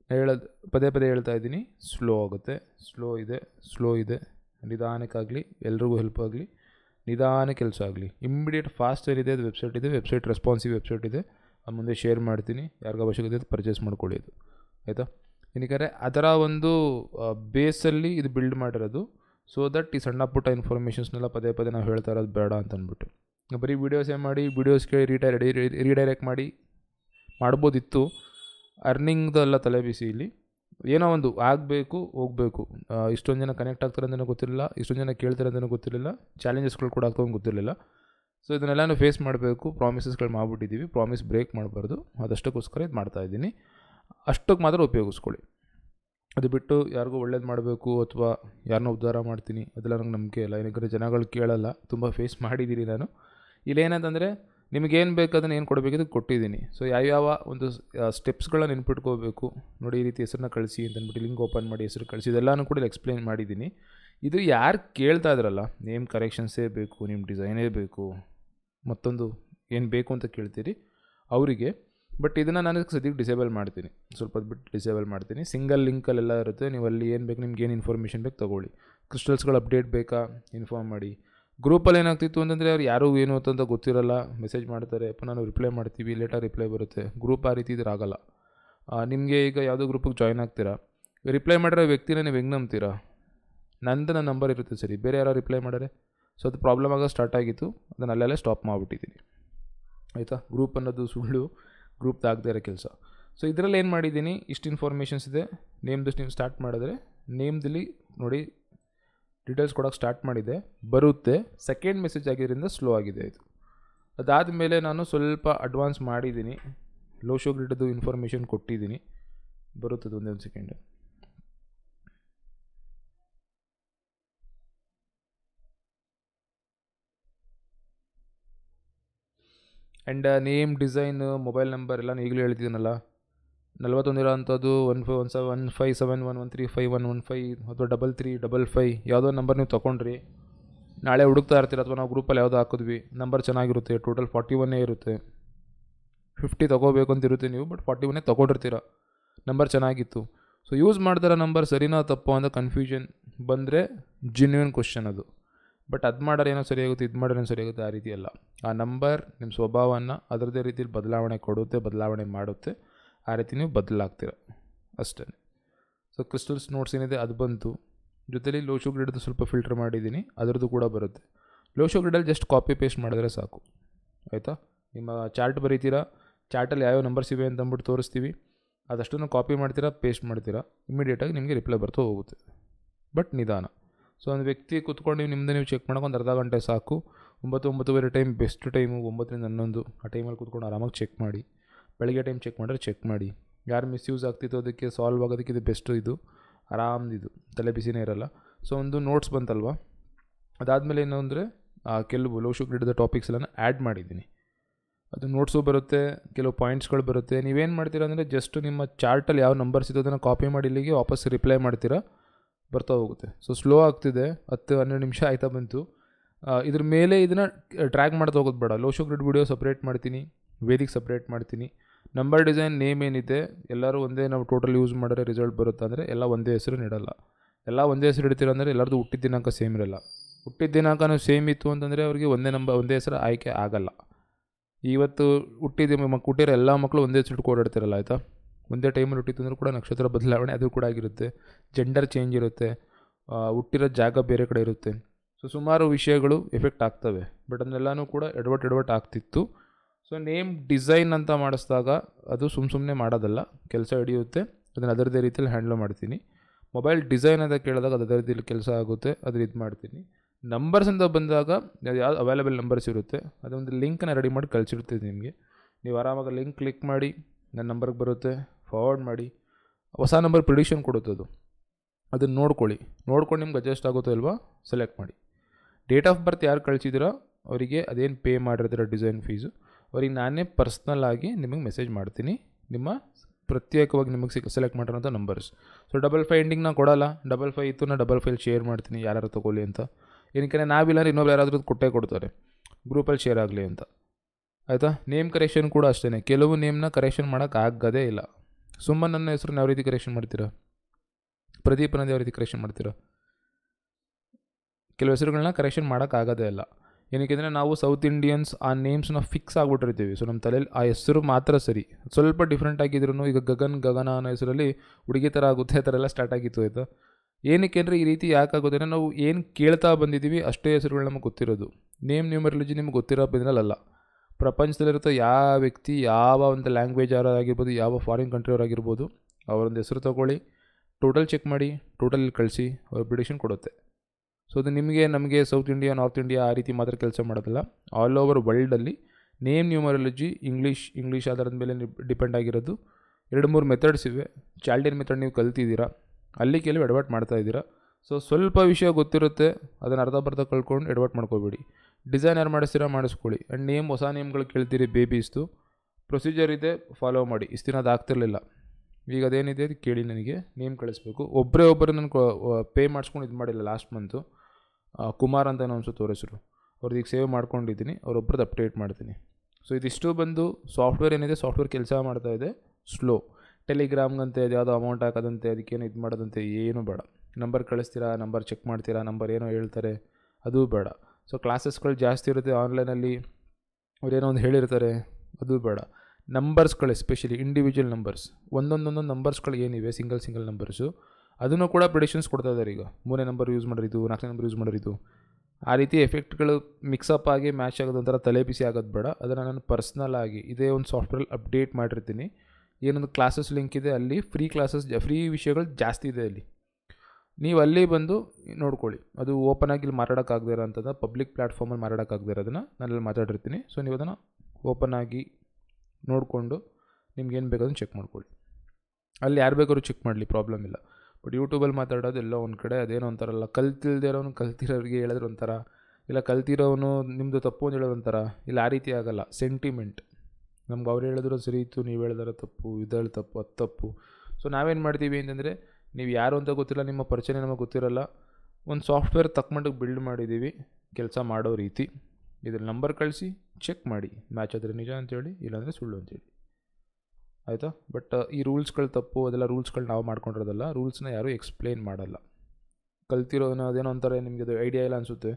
S1: ಹೇಳೋದು ಪದೇ ಪದೇ ಹೇಳ್ತಾ ಇದ್ದೀನಿ. ಸ್ಲೋ ಆಗುತ್ತೆ. ಸ್ಲೋ ಇದೆ. ಸ್ಲೋ ಇದೆ. ನಿಧಾನಕ್ಕಾಗಲಿ, ಎಲ್ರಿಗೂ ಹೆಲ್ಪ್ ಆಗಲಿ, ನಿಧಾನ ಕೆಲಸ ಆಗಲಿ. ಇಮ್ಮಿಡಿಯೇಟ್ ಫಾಸ್ಟ್ ಏನಿದೆ ಅದು ವೆಬ್ಸೈಟ್ ಇದೆ. ವೆಬ್ಸೈಟ್ ರೆಸ್ಪಾನ್ಸಿವ್ ವೆಬ್ಸೈಟ್ ಇದೆ. ಅದು ಮುಂದೆ ಶೇರ್ ಮಾಡ್ತೀನಿ. ಯಾರಿಗೂ ಅವಶ್ಯಕತೆ ಅದು ಪರ್ಚೇಸ್ ಮಾಡ್ಕೊಳ್ಳಿ ಅದು. ಆಯಿತಾ? ಏನಕ್ಕೆ ಅದರ ಒಂದು ಬೇಸಲ್ಲಿ ಇದು ಬಿಲ್ಡ್ ಮಾಡಿರೋದು. ಸೊ ದಟ್ ಈ ಸಣ್ಣ ಪುಟ್ಟ ಇನ್ಫಾರ್ಮೇಷನ್ಸ್ನೆಲ್ಲ ಪದೇ ಪದೇ ನಾವು ಹೇಳ್ತಾ ಇರೋದು ಬೇಡ ಅಂತ ಅಂದ್ಬಿಟ್ಟು. ಬರೀ ವೀಡಿಯೋಸೇ ಮಾಡಿ ವೀಡಿಯೋಸ್ಗೆ ರೀಟೈ ರೀಡೈರೆಕ್ಟ್ ಮಾಡಿ. ಮಾಡ್ಬೋದಿತ್ತು. ಅರ್ನಿಂಗ್ದೆಲ್ಲ ತಲೆ ಬಿಸಿ ಇಲ್ಲಿ. ಏನೋ ಒಂದು ಆಗಬೇಕು, ಹೋಗಬೇಕು. ಇಷ್ಟೊಂದು ಜನ ಕನೆಕ್ಟ್ ಆಗ್ತಾರೆ ಅಂತಲೂ ಗೊತ್ತಿರಲಿಲ್ಲ, ಇಷ್ಟೊಂದು ಜನ ಕೇಳ್ತಾರೆ ಅಂತಲೂ ಗೊತ್ತಿರಲಿಲ್ಲ ಚಾಲೆಂಜಸ್ಗಳು ಕೂಡ ಆಗ್ತಾವೆ ಗೊತ್ತಿರಲಿಲ್ಲ. ಸೊ ಇದನ್ನೆಲ್ಲನೂ ಫೇಸ್ ಮಾಡಬೇಕು ಪ್ರಾಮಿಸಸ್ಗಳು ಮಾಡಿಬಿಟ್ಟಿದ್ದೀವಿ ಪ್ರಾಮಿಸ್ ಬ್ರೇಕ್ ಮಾಡಬಾರ್ದು. ಅದಷ್ಟಕ್ಕೋಸ್ಕರ ಇದು ಮಾಡ್ತಾ ಇದ್ದೀನಿ. ಅಷ್ಟಕ್ಕೆ ಮಾತ್ರ ಉಪಯೋಗಿಸ್ಕೊಳ್ಳಿ. ಅದು ಬಿಟ್ಟು ಯಾರಿಗೂ ಒಳ್ಳೇದು ಮಾಡಬೇಕು ಅಥವಾ ಯಾರನ್ನೋ ಉದ್ಧಾರ ಮಾಡ್ತೀನಿ, ಅದೆಲ್ಲ ನಂಗೆ ನಂಬಿಕೆ ಇಲ್ಲ. ಏನಕ್ಕೆ ಜನಗಳು ಕೇಳಲ್ಲ, ತುಂಬ ಫೇಸ್ ಮಾಡಿದ್ದೀನಿ ನಾನು. ಇಲ್ಲೇನಂತಂದರೆ ನಿಮಗೇನು ಬೇಕು ಅದನ್ನು ಏನು ಕೊಡಬೇಕಿದ್ದು ಕೊಟ್ಟಿದ್ದೀನಿ. ಸೊ ಯಾವ್ಯಾವ ಒಂದು ಸ್ಟೆಪ್ಸ್ಗಳನ್ನ ನೆನ್ಪಿಟ್ಕೋಬೇಕು. ನೋಡಿ, ಈ ರೀತಿ ಹೆಸರನ್ನ ಕಳಿಸಿ ಅಂತ ಲಿಂಕ್ ಓಪನ್ ಮಾಡಿ ಹೆಸರು ಕಳಿಸಿ. ಇದೆಲ್ಲನೂ ಕೂಡ ಎಕ್ಸ್ಪ್ಲೇನ್ ಮಾಡಿದ್ದೀನಿ. ಇದು ಯಾರು ಕೇಳ್ತಾ ಇದ್ರಲ್ಲ, ನೇಮ್ ಕರೆಕ್ಷನ್ಸೇ ಬೇಕು ನಿಮ್ಮ ಡಿಸೈನೇ ಬೇಕು, ಮತ್ತೊಂದು ಏನು ಬೇಕು ಅಂತ ಕೇಳ್ತೀರಿ ಅವರಿಗೆ. ಬಟ್ ಇದನ್ನು ನಾನು ಸದ್ಯಕ್ಕೆ ಡಿಸೇಬಲ್ ಮಾಡ್ತೀನಿ. ಸ್ವಲ್ಪ ಬಿಟ್ಟು ಡಿಸೇಬಲ್ ಮಾಡ್ತೀನಿ. ಸಿಂಗಲ್ ಲಿಂಕಲ್ಲೆಲ್ಲ ಇರುತ್ತೆ. ನೀವು ಅಲ್ಲಿ ಏನು ಬೇಕು, ನಿಮ್ಗೆ ಏನು ಇನ್ಫಾರ್ಮೇಷನ್ ಬೇಕು ತೊಗೊಳ್ಳಿ. ಕ್ರಿಸ್ಟಲ್ಸ್ಗಳು ಅಪ್ಡೇಟ್ ಬೇಕಾ? ಇನ್ಫಾರ್ಮ್ ಮಾಡಿ. ಗ್ರೂಪಲ್ಲಿ ಏನಾಗ್ತಿತ್ತು ಅಂತಂದರೆ ಅವ್ರು ಯಾರೂ ಏನು ಅಂತ ಗೊತ್ತಿರಲ್ಲ. ಮೆಸೇಜ್ ಮಾಡ್ತಾರೆ ಅಪ್ಪ ನಾನು ರಿಪ್ಲೈ ಮಾಡ್ತೀವಿ ಲೇಟಾಗಿ ರಿಪ್ಲೈ ಬರುತ್ತೆ. ಗ್ರೂಪ್ ಆ ರೀತಿ ಇದ್ರೆ ಆಗಲ್ಲ. ನಿಮಗೆ ಈಗ ಯಾವುದೋ ಗ್ರೂಪಿಗೆ ಜಾಯ್ನ್ ಆಗ್ತೀರಾ? ರಿಪ್ಲೈ ಮಾಡಿರೋ ವ್ಯಕ್ತಿನ ನೀವು ಹೆಂಗೆ ನಂಬ್ತೀರಾ? ನಂದು ನನ್ನ ನಂಬರ್ ಇರುತ್ತೆ ಸರಿ, ಬೇರೆ ಯಾರೋ ರಿಪ್ಲೈ ಮಾಡಿದ್ರೆ. ಸೊ ಅದು ಪ್ರಾಬ್ಲಮ್ ಆಗೋ ಸ್ಟಾರ್ಟ್ ಆಗಿತ್ತು. ಅದನ್ನು ಅಲ್ಲೆಲ್ಲ ಸ್ಟಾಪ್ ಮಾಡಿಬಿಟ್ಟಿದ್ದೀನಿ. ಆಯಿತಾ? ಗ್ರೂಪ್ ಅನ್ನೋದು ಸುಳ್ಳು. ಗ್ರೂಪ್ ಆಗದೇ ಇರೋ ಕೆಲಸ. ಸೊ ಇದರಲ್ಲಿ ಏನು ಮಾಡಿದ್ದೀನಿ? ಇಷ್ಟು ಇನ್ಫಾರ್ಮೇಷನ್ಸ್ ಇದೆ. ನೇಮ್ದು ನೀವು ಸ್ಟಾರ್ಟ್ ಮಾಡಿದ್ರೆ, ನೇಮ್ದಲ್ಲಿ ನೋಡಿ ಡೀಟೇಲ್ಸ್ ಕೊಡೋಕೆ ಸ್ಟಾರ್ಟ್ ಮಾಡಿದೆ. ಬರುತ್ತೆ. ಸೆಕೆಂಡ್ ಮೆಸೇಜ್ ಆಗಿದ್ದರಿಂದ ಸ್ಲೋ ಆಗಿದೆ ಇದು. ಅದಾದ ಮೇಲೆ ನಾನು ಸ್ವಲ್ಪ ಅಡ್ವಾನ್ಸ್ ಮಾಡಿದ್ದೀನಿ. ಲೋ ಶೋ ಗ್ರಿಡ್ದು ಇನ್ಫಾರ್ಮೇಷನ್ ಕೊಟ್ಟಿದ್ದೀನಿ. ಬರುತ್ತದೆ ಒಂದೇ ಒಂದು second and name design mobile number ಎಲ್ಲ ನಾನು ಈಗಲೂ ಹೇಳ್ತಿದ್ದೀನಲ್ಲ. ನಲ್ವತ್ತೊಂದಿರೋ ಅಂಥದ್ದು one five one seven one five seven one one three five one one five ಅಥವಾ ಡಬಲ್ ತ್ರೀ ಡಬಲ್ ಫೈ ಯಾವುದೋ ನಂಬರ್ ನೀವು ತೊಗೊಂಡ್ರಿ ನಾಳೆ ಹುಡುಕ್ತಾ ಇರ್ತೀರ ಅಥವಾ ನಾವು ಗ್ರೂಪಲ್ಲಿ ಯಾವುದೋ ಹಾಕಿದ್ವಿ, ನಂಬರ್ ಚೆನ್ನಾಗಿರುತ್ತೆ, ಟೋಟಲ್ ಫಾರ್ಟಿ ಒನ್ನೇ ಇರುತ್ತೆ. ಫಿಫ್ಟಿ ತೊಗೋಬೇಕು ಅಂತ ಇರುತ್ತೆ ನೀವು, ಬಟ್ ಫಾರ್ಟಿ ಒನ್ನೇ ತೊಗೊಂಡಿರ್ತೀರ. ನಂಬರ್ ಚೆನ್ನಾಗಿತ್ತು. ಸೊ ಯೂಸ್ ಮಾಡ್ತಾರ ನಂಬರ್ ಸರಿನಾ ತಪ್ಪು ಅಂತ ಕನ್ಫ್ಯೂಷನ್ ಬಂದರೆ ಜಿನ್ಯೂನ್ ಕ್ವಶನ್ ಅದು. ಬಟ್ ಅದು ಮಾಡೋರು ಏನೋ ಸರಿಯಾಗುತ್ತೆ ಇದು ಮಾಡೋರು ಏನೋ ಸರಿಯಾಗುತ್ತೆ ಆ ರೀತಿ ಅಲ್ಲ. ಆ ನಂಬರ್ ನಿಮ್ಮ ಸ್ವಭಾವವನ್ನು ಅದರದೇ ರೀತಿಯಲ್ಲಿ ಬದಲಾವಣೆ ಕೊಡುತ್ತೆ, ಬದಲಾವಣೆ ಮಾಡುತ್ತೆ. ಆ ರೀತಿ ನೀವು ಬದಲಾಗ್ತೀರ. ಅಷ್ಟೇ. ಸೊ ಕ್ರಿಸ್ಟಲ್ಸ್ ನೋಟ್ಸ್ ಏನಿದೆ, ಅದು ಬಂತು. ಜೊತೆಲಿ ಲೋ ಶೋ ಗ್ರಿಡ್ದು ಸ್ವಲ್ಪ ಫಿಲ್ಟರ್ ಮಾಡಿದ್ದೀನಿ, ಅದರದ್ದು ಕೂಡ ಬರುತ್ತೆ. ಲೋ ಶೋ ಗ್ರಿಡಲ್ಲಿ ಜಸ್ಟ್ ಕಾಪಿ ಪೇಸ್ಟ್ ಮಾಡಿದ್ರೆ ಸಾಕು. ಆಯಿತಾ? ನಿಮ್ಮ ಚಾರ್ಟ್ ಬರೀತೀರಾ? ಚಾರ್ಟಲ್ಲಿ ಯಾವ್ಯಾವ ನಂಬರ್ಸ್ ಇವೆ ಅಂತ ಅಂದ್ಬಿಟ್ಟು ತೋರಿಸ್ತೀವಿ. ಅದಷ್ಟನ್ನು ಕಾಪಿ ಮಾಡ್ತೀರಾ ಪೇಸ್ಟ್ ಮಾಡ್ತೀರಾ ಇಮಿಡಿಯೇಟಾಗಿ ನಿಮಗೆ ರಿಪ್ಲೈ ಬರ್ತಾ ಹೋಗುತ್ತೆ. ಬಟ್ ನಿಧಾನ. ಸೊ ಒಂದು ವ್ಯಕ್ತಿ ಕೂತ್ಕೊಂಡು ನೀವು ನಿಮ್ಮದೇ ನೀವು ಚೆಕ್ ಮಾಡೋಕೆ ಒಂದು ಅರ್ಧ ಗಂಟೆ ಸಾಕು. ಒಂಬತ್ತು, ಒಂಬತ್ತುವರೆ ಟೈಮ್ ಬೆಸ್ಟ್ ಟೈಮು ಒಂಬತ್ತರಿಂದ ಹನ್ನೊಂದು. ಆ ಟೈಮಲ್ಲಿ ಕೂತ್ಕೊಂಡು ಆರಾಮಾಗಿ ಚೆಕ್ ಮಾಡಿ. ಬೆಳಗ್ಗೆ ಟೈಮ್ ಚೆಕ್ ಮಾಡಿದ್ರೆ ಚೆಕ್ ಮಾಡಿ. ಯಾರು ಮಿಸ್ಯೂಸ್ ಆಗ್ತಿತ್ತು ಅದಕ್ಕೆ ಸಾಲ್ವ್ ಆಗೋದಕ್ಕೆ ಇದು ಬೆಸ್ಟು ಇದು. ಆರಾಮ್ದಿದು ತಲೆ ಬಿಸಿನೇ ಇರಲ್ಲ. ಸೊ ಒಂದು ನೋಟ್ಸ್ ಬಂತಲ್ವಾ? ಅದಾದಮೇಲೆ ಏನು ಅಂದರೆ ಕೆಲವು ಲೋ ಶುಗರ್ ಹಿಡಿದ ಟಾಪಿಕ್ಸ್ ಎಲ್ಲ ಆ್ಯಡ್ ಮಾಡಿದ್ದೀನಿ. ಅದು ನೋಟ್ಸು ಬರುತ್ತೆ, ಕೆಲವು ಪಾಯಿಂಟ್ಸ್ಗಳು ಬರುತ್ತೆ. ನೀವೇನು ಮಾಡ್ತೀರಾ ಅಂದರೆ ಜಸ್ಟ್ ನಿಮ್ಮ ಚಾರ್ಟಲ್ಲಿ ಯಾವ ನಂಬರ್ಸ್ ಇದ್ದು ಅದನ್ನು ಕಾಪಿ ಮಾಡಿ, ಇಲ್ಲಿಗೆ ವಾಪಸ್ ರಿಪ್ಲೈ ಮಾಡ್ತೀರಾ? ಬರ್ತಾ ಹೋಗುತ್ತೆ. ಸೊ ಸ್ಲೋ ಆಗ್ತಿದೆ. ಹತ್ತು, ಹನ್ನೆರಡು ನಿಮಿಷ ಆಯ್ತಾ ಬಂತು. ಇದ್ರ ಮೇಲೆ ಇದನ್ನು ಟ್ರ್ಯಾಕ್ ಮಾಡ್ತಾ ಹೋಗೋದು ಬೇಡ. ಲೋ ಶುಗರ್ ಗ್ರಿಡ್ ವಿಡಿಯೋ ಸಪ್ರೇಟ್ ಮಾಡ್ತೀನಿ. ವೇದಿಕ್ ಸಪ್ರೇಟ್ ಮಾಡ್ತೀನಿ. ನಂಬರ್ ಡಿಸೈನ್ ನೇಮ್ ಏನಿದೆ, ಎಲ್ಲರೂ ಒಂದೇ ನಾವು ಟೋಟಲ್ ಯೂಸ್ ಮಾಡಿದ್ರೆ ರಿಸಲ್ಟ್ ಬರುತ್ತೆ ಅಂದರೆ ಎಲ್ಲ ಒಂದೇ ಹೆಸರು ನೀಡಲ್ಲ. ಎಲ್ಲ ಒಂದೇ ಹೆಸರು ಇಡ್ತೀರ ಅಂದರೆ ಎಲ್ಲರದು ಹುಟ್ಟಿದ ದಿನಾಂಕ ಸೇಮ್ ಇರಲ್ಲ. ಹುಟ್ಟಿದ ದಿನಾಂಕನೂ ಸೇಮ್ ಇತ್ತು ಅಂತಂದರೆ ಅವರಿಗೆ ಒಂದೇ ನಂಬರ್ ಒಂದೇ ಹೆಸರು ಆಯ್ಕೆ ಆಗಲ್ಲ. ಇವತ್ತು ಹುಟ್ಟಿದ ಮಕ್ ಹುಟ್ಟಿರೋ ಎಲ್ಲ ಮಕ್ಕಳು ಒಂದೇ ಹೆಸರು ಓಡಾಡ್ತಿರಲ್ಲ ಆಯಿತಾ? ಒಂದೇ ಟೈಮಲ್ಲಿ ಹುಟ್ಟಿತ್ತು ಅಂದರೂ ಕೂಡ ನಕ್ಷತ್ರ ಬದಲಾವಣೆ ಅದು ಕೂಡ ಆಗಿರುತ್ತೆ. ಜೆಂಡರ್ ಚೇಂಜ್ ಇರುತ್ತೆ. ಹುಟ್ಟಿರೋ ಜಾಗ ಬೇರೆ ಕಡೆ ಇರುತ್ತೆ. ಸೊ ಸುಮಾರು ವಿಷಯಗಳು ಎಫೆಕ್ಟ್ ಆಗ್ತವೆ. ಬಟ್ ಅದನ್ನೆಲ್ಲನೂ ಕೂಡ ಎಡವಟ್ ಎಡವಟ್ ಆಗ್ತಿತ್ತು. ಸೊ ನೇಮ್ ಡಿಸೈನ್ ಅಂತ ಮಾಡಿಸಿದಾಗ ಅದು ಸುಮ್ಮ ಸುಮ್ಮನೆ ಮಾಡೋದಲ್ಲ. ಕೆಲಸ ಹಿಡಿಯುತ್ತೆ. ಅದನ್ನು ಅದರದೇ ರೀತಿಯಲ್ಲಿ ಹ್ಯಾಂಡ್ಲ್ ಮಾಡ್ತೀನಿ. ಮೊಬೈಲ್ ಡಿಸೈನ್ ಅಂತ ಕೇಳಿದಾಗ ಅದು ರೀತಿಯಲ್ಲಿ ಕೆಲಸ ಆಗುತ್ತೆ. ಅದ್ರ ಇದು ಮಾಡ್ತೀನಿ. ನಂಬರ್ಸ್ ಅಂತ ಬಂದಾಗ ಯಾವ್ದು ಅವೈಲೇಬಲ್ ನಂಬರ್ಸ್ ಇರುತ್ತೆ. ಅದೊಂದು ಲಿಂಕನ್ನ ರೆಡಿ ಮಾಡಿ ಕಳಿಸಿರ್ತೀವಿ ನಿಮಗೆ. ನೀವು ಆರಾಮಾಗಿ ಲಿಂಕ್ ಕ್ಲಿಕ್ ಮಾಡಿ, ನನ್ನ ನಂಬರ್ಗೆ ಬರುತ್ತೆ ಫಾರ್ವರ್ಡ್ ಮಾಡಿ. ಹೊಸ ನಂಬರ್ ಪ್ರಿಡಿಕ್ಷನ್ ಕೊಡುತ್ತೆ ಅದು. ಅದನ್ನು ನೋಡ್ಕೊಳ್ಳಿ. ನೋಡ್ಕೊಂಡು ನಿಮ್ಗೆ ಅಡ್ಜಸ್ಟ್ ಆಗುತ್ತೋ ಇಲ್ವಾ ಸೆಲೆಕ್ಟ್ ಮಾಡಿ. ಡೇಟ್ ಆಫ್ ಬರ್ತ್ ಯಾರು ಕಳಿಸಿದಿರೋ ಅವರಿಗೆ ಅದೇನು ಪೇ ಮಾಡಿರ್ತೀರ ಡಿಸೈನ್ ಫೀಸು ಅವ್ರಿಗೆ ನಾನೇ ಪರ್ಸ್ನಲ್ ಆಗಿ ನಿಮಗೆ ಮೆಸೇಜ್ ಮಾಡ್ತೀನಿ. ನಿಮ್ಮ ಪ್ರತ್ಯೇಕವಾಗಿ ನಿಮಗೆ ಸಿಕ್ ಸೆಲೆಕ್ಟ್ ಮಾಡಿರೋಂಥ numbers so double five ending ಕೊಡೋಲ್ಲ. ಡಬಲ್ ಫೈ ಇತ್ತು ನಾನು ಡಬಲ್ ಫೈಲ್ ಶೇರ್ ಮಾಡ್ತೀನಿ. ಯಾರು ತೊಗೊಳ್ಳಿ ಅಂತ. ಏನಕ್ಕೆ ನಾವಿಲ್ಲ ಇನ್ನೊಬ್ರು ಯಾರಾದರೂ ಕೊಟ್ಟೇ ಕೊಡ್ತಾರೆ. ಗ್ರೂಪಲ್ಲಿ ಶೇರ್ ಆಗಲಿ ಅಂತ. ಆಯಿತಾ? ನೇಮ್ ಕರೆಕ್ಷನ್ ಕೂಡ ಅಷ್ಟೇ ಕೆಲವು ನೇಮ್ನ ಕರೆಕ್ಷನ್ ಮಾಡೋಕ್ಕಾಗದೇ ಇಲ್ಲ. ಸುಮ್ಮನೆ ನನ್ನ ಹೆಸರನ್ನ ಯಾವ ರೀತಿ ಕರೆಕ್ಷನ್ ಮಾಡ್ತೀರಾ? ಪ್ರದೀಪ್ ಯಾವ ರೀತಿ ಕರೆಕ್ಷನ್ ಮಾಡ್ತೀರಾ? ಕೆಲವು ಹೆಸರುಗಳನ್ನ ಕರೆಕ್ಷನ್ ಮಾಡೋಕ್ಕಾಗೋದೇ ಇಲ್ಲ. ಏನಕ್ಕೆ ನಾವು ಸೌತ್ ಇಂಡಿಯನ್ಸ್ ಆ ನೇಮ್ಸ್ನ ಫಿಕ್ಸ್ ಆಗಿಬಿಟ್ಟಿರ್ತೀವಿ. ಸೊ ನಮ್ಮ ತಲೆಯಲ್ಲಿ ಆ ಹೆಸರು ಮಾತ್ರ ಸರಿ. ಸ್ವಲ್ಪ ಡಿಫ್ರೆಂಟ್ ಆಗಿದ್ರು ಈಗ ಗಗನ್, ಗಗನ ಅನ್ನೋ ಹೆಸರಲ್ಲಿ ಹುಡುಗಿ ಥರ ಆಗುತ್ತೆ, ಆ ಥರ ಎಲ್ಲ ಸ್ಟಾರ್ಟ್ ಆಗಿತ್ತು ಆಯಿತಾ? ಏನಕ್ಕೆ ಅಂದರೆ ಈ ರೀತಿ ಯಾಕಾಗುತ್ತೆ ಅಂದರೆ ನಾವು ಏನು ಕೇಳ್ತಾ ಬಂದಿದ್ದೀವಿ ಅಷ್ಟೇ ಹೆಸರುಗಳು ನಮಗೆ ಗೊತ್ತಿರೋದು. ನೇಮ್ ನ್ಯೂಮರಾಲಜಿ ನಿಮ್ಗೆ ಗೊತ್ತಿರೋ ಬಂದಿರಲ್ಲ ಪ್ರಪಂಚದಲ್ಲಿರುತ್ತೋ ಯಾವ ವ್ಯಕ್ತಿ, ಯಾವ ಒಂದು ಲ್ಯಾಂಗ್ವೇಜ್ ಆಗಿರ್ಬೋದು ಯಾವ ಫಾರಿನ್ ಕಂಟ್ರಿಯವರಾಗಿರ್ಬೋದು ಅವರೊಂದು ಹೆಸರು ತೊಗೊಳ್ಳಿ ಟೋಟಲ್ ಚೆಕ್ ಮಾಡಿ ಟೋಟಲ್ ಕಳಿಸಿ ಅವ್ರ ಪ್ರಿಡಿಕ್ಷನ್ ಕೊಡುತ್ತೆ. ಸೊ ಅದು ನಿಮಗೆ, ನಮಗೆ ಸೌತ್ ಇಂಡಿಯಾ ನಾರ್ತ್ ಇಂಡಿಯಾ ಆ ರೀತಿ ಮಾತ್ರ ಕೆಲಸ ಮಾಡೋದಿಲ್ಲ. ಆಲ್ ಓವರ್ ವರ್ಲ್ಡಲ್ಲಿ ನೇಮ್ ನ್ಯೂಮರಾಲಜಿ ಇಂಗ್ಲೀಷ್ ಇಂಗ್ಲೀಷ್ ಆಧಾರದ ಮೇಲೆ ಡಿಪೆಂಡ್ ಆಗಿರೋದು. ಎರಡು ಮೂರು ಮೆಥಡ್ಸ್ ಇವೆ. ಚಾಲ್ಡಿಯನ್ ಮೆಥಡ್ ನೀವು ಕಲ್ತಿದ್ದೀರಾ. ಅಲ್ಲಿ ಕೆಲವು ಎಡವಟ್ ಮಾಡ್ತಾ ಇದ್ದೀರಾ. ಸೊ ಸ್ವಲ್ಪ ವಿಷಯ ಗೊತ್ತಿರುತ್ತೆ, ಅದನ್ನು ಅರ್ಧ ಬರ್ಧ ಕಳ್ಕೊಂಡು ಎಡವಟ್ ಮಾಡ್ಕೋಬೇಡಿ. ಡಿಸೈನ್ ಯಾರು ಮಾಡಿಸ್ತೀರಾ ಮಾಡಿಸ್ಕೊಳ್ಳಿ. ಆ್ಯಂಡ್ ನೇಮ್ ಹೊಸ ನೇಮ್ಗಳು ಕೇಳ್ತೀರಿ ಬೇಬೀಸ್ದು ಪ್ರೊಸೀಜರ್ ಇದೆ ಫಾಲೋ ಮಾಡಿ. ಇಷ್ಟು ದಿನ ಅದು ಆಗ್ತಿರಲಿಲ್ಲ. ಈಗ ಅದೇನಿದೆ ಅದು ಕೇಳಿ ನನಗೆ ನೇಮ್ ಕಳಿಸ್ಬೇಕು. ಒಬ್ಬರೇ ಒಬ್ಬರು ನಾನು ಪೇ ಮಾಡಿಸ್ಕೊಂಡು ಇದು ಮಾಡಿಲ್ಲ ಲಾಸ್ಟ್ ಮಂತು ಕುಮಾರ್ ಅಂತ ಅನ್ಸುತ್ತೆ ಅವ್ರ ಹೆಸರು. ಅವ್ರದ್ದು ಈಗ ಸೇವ್ ಮಾಡ್ಕೊಂಡಿದ್ದೀನಿ, ಅವ್ರೊಬ್ರದ್ದು ಅಪ್ಡೇಟ್ ಮಾಡ್ತೀನಿ. ಸೊ ಇದಿಷ್ಟು ಬಂದು ಸಾಫ್ಟ್ವೇರ್ ಏನಿದೆ ಸಾಫ್ಟ್ವೇರ್ ಕೆಲಸ ಮಾಡ್ತಾ ಇದೆ ಸ್ಲೋ ಟೆಲಿಗ್ರಾಮ್ಗಂತೆ ಅದು ಯಾವುದೋ ಅಮೌಂಟ್ ಹಾಕೋದಂತೆ, ಅದಕ್ಕೇನು ಇದು ಮಾಡೋದಂತೆ ಏನೂ ಬೇಡ. ನಂಬರ್ ಕಳಿಸ್ತೀರಾ ನಂಬರ್ ಚೆಕ್ ಮಾಡ್ತೀರಾ ನಂಬರ್ ಏನೋ ಹೇಳ್ತಾರೆ, ಅದು ಬೇಡ. ಸೊ ಕ್ಲಾಸಸ್ಗಳು ಜಾಸ್ತಿ ಇರುತ್ತೆ ಆನ್ಲೈನಲ್ಲಿ ಅವರೇನೋ ಒಂದು ಹೇಳಿರ್ತಾರೆ, ಅದು ಬೇಡ. ನಂಬರ್ಸ್ಗಳು ಎಸ್ಪೆಷಲಿ ಇಂಡಿವಿಜುವಲ್ ನಂಬರ್ಸ್ ಒಂದೊಂದೊಂದೊಂದು ನಂಬರ್ಸ್ಗಳು ಏನಿವೆ ಸಿಂಗಲ್ ಸಿಂಗಲ್ ನಂಬರ್ಸು ಅದನ್ನು ಕೂಡ ಪ್ರೆಡಿಕ್ಷನ್ಸ್ ಕೊಡ್ತಾ ಇದ್ದಾರೆ ಈಗ. ಮೂರನೇ ನಂಬರ್ ಯೂಸ್ ಮಾಡೋರಿದು ನಾಲ್ಕನೇ ನಂಬರ್ ಯೂಸ್ ಮಾಡೋರಿದು ಆ ರೀತಿ ಎಫೆಕ್ಟ್ಗಳು ಮಿಕ್ಸಪ್ ಆಗಿ ಮ್ಯಾಚ್ ಆಗೋದು ಒಂಥರ ತಲೆ ಬಿಸಿ ಆಗೋದು ಬೇಡ. ಅದನ್ನು ನಾನು ಪರ್ಸ್ನಲ್ ಆಗಿ ಇದೇ ಒಂದು ಸಾಫ್ಟ್ವೇರ್ ಅಪ್ಡೇಟ್ ಮಾಡಿರ್ತೀನಿ. ಏನೊಂದು ಕ್ಲಾಸಸ್ ಲಿಂಕ್ ಇದೆ, ಅಲ್ಲಿ ಫ್ರೀ ಕ್ಲಾಸಸ್ ಫ್ರೀ ವಿಷಯಗಳು ಜಾಸ್ತಿ ಇದೆ ಅಲ್ಲಿ. ನೀವು ಅಲ್ಲಿ ಬಂದು ನೋಡ್ಕೊಳ್ಳಿ. ಅದು ಓಪನ್ ಆಗಿ ಇಲ್ಲಿ ಮಾತಾಡೋಕ್ಕಾಗದೇ ಇರೋಂಥದ್ದು ಪಬ್ಲಿಕ್ ಪ್ಲ್ಯಾಟ್ಫಾರ್ಮಲ್ಲಿ ಮಾತಾಡೋಕ್ಕಾಗದೇ ಇರೋದನ್ನು ನಾನು ಅಲ್ಲಿ ಮಾತಾಡಿರ್ತೀನಿ. ಸೊ ನೀವು ಅದನ್ನು ಓಪನ್ ಆಗಿ ನೋಡಿಕೊಂಡು ನಿಮ್ಗೇನು ಬೇಕಾದ್ರೂ ಚೆಕ್ ಮಾಡ್ಕೊಳ್ಳಿ. ಅಲ್ಲಿ ಯಾರು ಬೇಕಾದ್ರೂ ಚೆಕ್ ಮಾಡಲಿ ಪ್ರಾಬ್ಲಮ್ ಇಲ್ಲ. ಬಟ್ ಯೂಟ್ಯೂಬಲ್ಲಿ ಮಾತಾಡೋದು ಎಲ್ಲೋ ಒಂದು ಕಡೆ ಅದೇನೋ ಒಂಥರಲ್ಲ ಕಲ್ತಿಲ್ದೇ ಇರೋನು ಕಲ್ತಿರೋರಿಗೆ ಹೇಳಿದ್ರೆ ಒಂಥರ, ಇಲ್ಲ ಕಲ್ತಿರೋನು ನಿಮ್ಮದು ತಪ್ಪು ಅಂತ ಹೇಳೋದು ಒಂಥರ, ಇಲ್ಲ ಆ ರೀತಿ ಆಗಲ್ಲ. ಸೆಂಟಿಮೆಂಟ್ ನಮ್ಗೆ ಅವ್ರು ಹೇಳಿದ್ರು ಸರಿ ಇತ್ತು, ನೀವು ಹೇಳಿದಾರೆ ತಪ್ಪು, ಇದ್ರಲ್ಲಿ ತಪ್ಪು, ಅದು ತಪ್ಪು. ಸೊ ನಾವೇನು ಮಾಡ್ತೀವಿ ಅಂತಂದರೆ, ನೀವು ಯಾರು ಅಂತ ಗೊತ್ತಿಲ್ಲ, ನಿಮ್ಮ ಪರಿಚಯ ನಮಗೆ ಗೊತ್ತಿರಲ್ಲ. ಒಂದು ಸಾಫ್ಟ್ವೇರ್ ತಕ್ಕಮಟ್ಟಿಗೆ ಬಿಲ್ಡ್ ಮಾಡಿದ್ದೀವಿ ಕೆಲಸ ಮಾಡೋ ರೀತಿ. ಇದ್ರ ನಂಬರ್ ಕಳಿಸಿ ಚೆಕ್ ಮಾಡಿ. ಮ್ಯಾಚ್ ಆದರೆ ನಿಜ ಅಂತೇಳಿ, ಇಲ್ಲಾಂದರೆ ಸುಳ್ಳು ಅಂತೇಳಿ. ಆಯಿತಾ? ಬಟ್ ಈ ರೂಲ್ಸ್ಗಳು ತಪ್ಪು, ಅದೆಲ್ಲ ರೂಲ್ಸ್ಗಳು ನಾವು ಮಾಡ್ಕೊಂಡಿರೋದಲ್ಲ, ರೂಲ್ಸ್ನ ಯಾರೂ ಎಕ್ಸ್ಪ್ಲೇನ್ ಮಾಡಲ್ಲ. ಕಲ್ತಿರೋನು ಅದೇನೋ ಅಂತಾರೆ ನಿಮಗೆ ಅದು ಐಡಿಯಾ ಇಲ್ಲ ಅನಿಸುತ್ತೆ.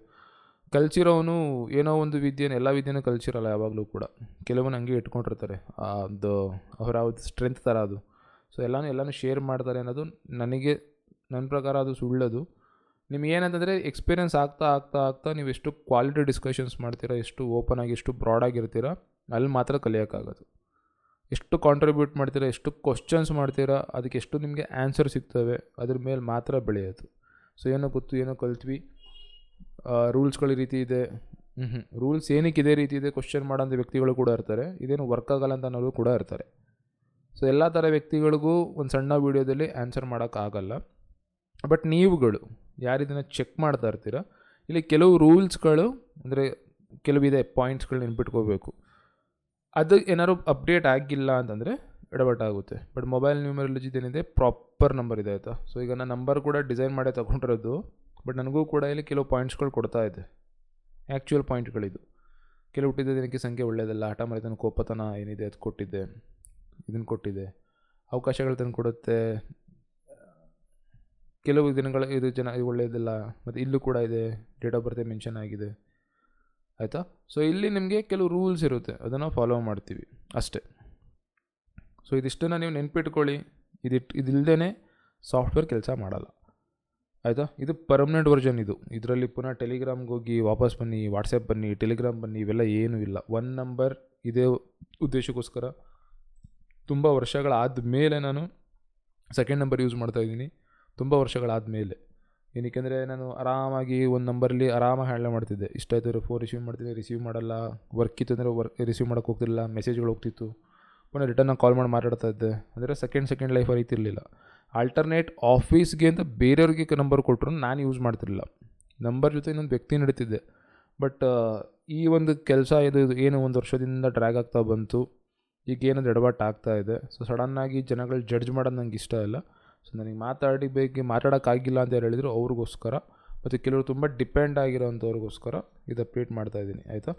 S1: ಕಲ್ಸಿರೋನು ಏನೋ ಒಂದು ವಿದ್ಯೆನ, ಎಲ್ಲ ವಿದ್ಯೆನೂ ಕಲ್ಸಿರಲ್ಲ ಯಾವಾಗಲೂ ಕೂಡ. ಕೆಲವೊಂದು ಹಂಗೆ ಇಟ್ಕೊಂಡಿರ್ತಾರೆ. ಅದು ಅವರ ಸ್ಟ್ರೆಂತ್ ಥರ ಅದು. ಸೊ ಎಲ್ಲನೂ ಎಲ್ಲನೂ ಶೇರ್ ಮಾಡ್ತಾರೆ ಅನ್ನೋದು ನನಗೆ ನನ್ನ ಪ್ರಕಾರ ಅದು ಸುಳ್ಳದು. ನಿಮ್ಗೆ ಏನಂತಂದರೆ ಎಕ್ಸ್ಪೀರಿಯನ್ಸ್ ಆಗ್ತಾ ಆಗ್ತಾ ಆಗ್ತಾ ನೀವು ಎಷ್ಟು ಕ್ವಾಲಿಟಿ ಡಿಸ್ಕಷನ್ಸ್ ಮಾಡ್ತೀರಾ, ಎಷ್ಟು ಓಪನ್ ಆಗಿ, ಎಷ್ಟು ಬ್ರಾಡಾಗಿರ್ತೀರ ಅಲ್ಲಿ ಮಾತ್ರ ಕಲಿಯೋಕ್ಕಾಗೋದು. ಎಷ್ಟು ಕಾಂಟ್ರಿಬ್ಯೂಟ್ ಮಾಡ್ತೀರಾ, ಎಷ್ಟು ಕ್ವಶನ್ಸ್ ಮಾಡ್ತೀರಾ, ಅದಕ್ಕೆ ಎಷ್ಟು ನಿಮಗೆ ಆನ್ಸರ್ ಸಿಗ್ತವೆ, ಅದ್ರ ಮೇಲೆ ಮಾತ್ರ ಬೆಳೆಯೋದು. ಸೊ ಏನೋ ಗೊತ್ತು, ಏನೋ ಕಲ್ತ್ವಿ. ರೂಲ್ಸ್ಗಳ ಈ ರೀತಿ ಇದೆ. ಹ್ಞೂ ರೂಲ್ಸ್ ಏನಕ್ಕೆ ಇದೇ ರೀತಿ ಇದೆ ಕ್ವಶನ್ ಮಾಡೋಂಥ ವ್ಯಕ್ತಿಗಳು ಕೂಡ ಇರ್ತಾರೆ. ಇದೇನು ವರ್ಕ್ ಆಗಲ್ಲ ಅಂತ ಅನ್ನೋರು ಕೂಡ ಇರ್ತಾರೆ. ಸೊ ಎಲ್ಲ ಥರ ವ್ಯಕ್ತಿಗಳಿಗೂ ಒಂದು ಸಣ್ಣ ವೀಡಿಯೋದಲ್ಲಿ ಆನ್ಸರ್ ಮಾಡೋಕ್ಕಾಗಲ್ಲ ಬಟ್ ನೀವುಗಳು ಯಾರು ಇದನ್ನು ಚೆಕ್ ಮಾಡ್ತಾ ಇರ್ತೀರ, ಇಲ್ಲಿ ಕೆಲವು ರೂಲ್ಸ್ಗಳು ಅಂದರೆ ಕೆಲವಿದೆ ಪಾಯಿಂಟ್ಸ್ಗಳು ನೆನ್ಪಿಟ್ಕೋಬೇಕು ಅದು ಏನಾದ್ರು ಅಪ್ಡೇಟ್ ಆಗಿಲ್ಲ ಅಂತಂದರೆ ಎಡವಟ್ಟಾಗುತ್ತೆ ಬಟ್ ಮೊಬೈಲ್ ನ್ಯೂಮರಾಲಜಿದು ಏನಿದೆ ಪ್ರಾಪರ್ ನಂಬರ್ ಇದೆ ಆಯಿತಾ? ಸೊ ಈಗ ನಾನು ನಂಬರ್ ಕೂಡ ಡಿಸೈನ್ ಮಾಡೇ ತೊಗೊಂಡಿರೋದು ಬಟ್ ನನಗೂ ಕೂಡ ಇಲ್ಲಿ ಕೆಲವು ಪಾಯಿಂಟ್ಸ್ಗಳು ಕೊಡ್ತಾ ಇದೆ. ಆ್ಯಕ್ಚುಯಲ್ ಪಾಯಿಂಟ್ಗಳಿದು ಕೆಲವು ಹುಟ್ಟಿದ ದಿನಕ್ಕೆ ಸಂಖ್ಯೆ ಒಳ್ಳೆಯದಲ್ಲ, ಹಠ ಮರಿತನ ಕೋಪತನ ಏನಿದೆ ಅದು ಕೊಟ್ಟಿದ್ದೆ ಇದನ್ನು ಕೊಟ್ಟಿದೆ ಅವಕಾಶಗಳು ತಂದು ಕೊಡುತ್ತೆ. ಕೆಲವು ದಿನಗಳ ಇದು ಜನ, ಇದು ಒಳ್ಳೆಯದಿಲ್ಲ, ಮತ್ತು ಇಲ್ಲೂ ಕೂಡ ಇದೆ ಡೇಟ್ ಆಫ್ ಬರ್ತ್ ಮೆನ್ಷನ್ ಆಗಿದೆ. ಆಯಿತಾ? ಸೊ ಇಲ್ಲಿ ನಿಮಗೆ ಕೆಲವು ರೂಲ್ಸ್ ಇರುತ್ತೆ. ಅದನ್ನು ಫಾಲೋ ಮಾಡ್ತೀವಿ. ಅಷ್ಟೇ. ಸೊ ಇದಿಷ್ಟನ್ನು ನೀವು ನೆನ್ಪಿಟ್ಕೊಳ್ಳಿ. ಇದಿಟ್ಟು ಇದಿಲ್ಲದೇ ಸಾಫ್ಟ್ವೇರ್ ಕೆಲಸ ಮಾಡಲ್ಲ. ಆಯಿತಾ? ಇದು ಪರ್ಮನೆಂಟ್ ವರ್ಜನ್ ಇದು. ಇದರಲ್ಲಿ ಪುನಃ ಟೆಲಿಗ್ರಾಮ್ಗೆ ಹೋಗಿ ವಾಪಸ್ ಬನ್ನಿ ವಾಟ್ಸಪ್ ಬನ್ನಿ ಟೆಲಿಗ್ರಾಮ್ ಬನ್ನಿ, ಇವೆಲ್ಲ ಏನೂ ಇಲ್ಲ. ಒನ್ ನಂಬರ್ ಇದೇ ಉದ್ದೇಶಕ್ಕೋಸ್ಕರ ತುಂಬ ವರ್ಷಗಳಾದ ಮೇಲೆ ನಾನು ಸೆಕೆಂಡ್ ನಂಬರ್ ಯೂಸ್ ಮಾಡ್ತಾಯಿದ್ದೀನಿ ತುಂಬ ವರ್ಷಗಳಾದ ಮೇಲೆ ಏನಕ್ಕೆಂದರೆ ನಾನು ಆರಾಮಾಗಿ ಒಂದು ನಂಬರಲ್ಲಿ ಆರಾಮಾಗಿ ಹ್ಯಾಂಡಲ್ ಮಾಡ್ತಿದ್ದೆ. ಇಷ್ಟ ಆಯ್ತು ಫೋನ್ ರಿಸೀವ್ ಮಾಡ್ತಿದ್ದೆ ರಿಸೀವ್ ಮಾಡಲ್ಲ. ವರ್ಕ್ ಇತ್ತು ಅಂದರೆ ವರ್ಕ್ ರಿಸೀವ್ ಮಾಡೋಕ್ಕೆ ಹೋಗ್ತಿರಲಿಲ್ಲ ಮೆಸೇಜ್ಗಳು ಹೋಗ್ತಿತ್ತು. ಪುನಃ ರಿಟರ್ನ್ ನಾನು ಕಾಲ್ ಮಾಡಿ ಮಾತಾಡ್ತಾ ಇದ್ದೆ. ಅಂದರೆ ಸೆಕೆಂಡ್ ಸೆಕೆಂಡ್ ಲೈಫ್ ಇರ್ತಿರಲಿಲ್ಲ. ಆಲ್ಟರ್ನೇಟ್ ಆಫೀಸ್ಗೆ ಅಂತ ಬೇರೆಯವ್ರಿಗೆ ನಂಬರ್ ಕೊಟ್ಟರು ನಾನು ಯೂಸ್ ಮಾಡ್ತಿರಲಿಲ್ಲ. ನಂಬರ್ ಜೊತೆ ಇನ್ನೊಂದು ವ್ಯಕ್ತಿ ನಡೀತಿದ್ದೆ. ಬಟ್ ಈ ಒಂದು ಕೆಲಸ ಇದು ಇದು ಏನು ಒಂದು ವರ್ಷದಿಂದ ಡ್ರ್ಯಾಗ್ ಆಗ್ತಾ ಬಂತು. ಈಗ ಏನದು ಎಡವಟ್ಟು ಆಗ್ತಾ ಇದೆ ಸೊ ಸಡನ್ನಾಗಿ ಜನಗಳು ಜಡ್ಜ್ ಮಾಡೋದು ನಂಗೆ ಇಷ್ಟ ಇಲ್ಲ. ಸೊ ನನಗೆ ಮಾತಾಡಿ ಬೇಗ ಮಾತಾಡೋಕ್ಕಾಗಿಲ್ಲ ಅಂತ ಹೇಳಿದ್ರು ಅವ್ರಿಗೋಸ್ಕರ. ಮತ್ತು ಕೆಲವರು ತುಂಬ ಡಿಪೆಂಡ್ ಆಗಿರೋಂಥವ್ರಿಗೋಸ್ಕರ ಇದು ಅಪ್ಡೇಟ್ ಮಾಡ್ತಾಯಿದ್ದೀನಿ ಆಯಿತಾ?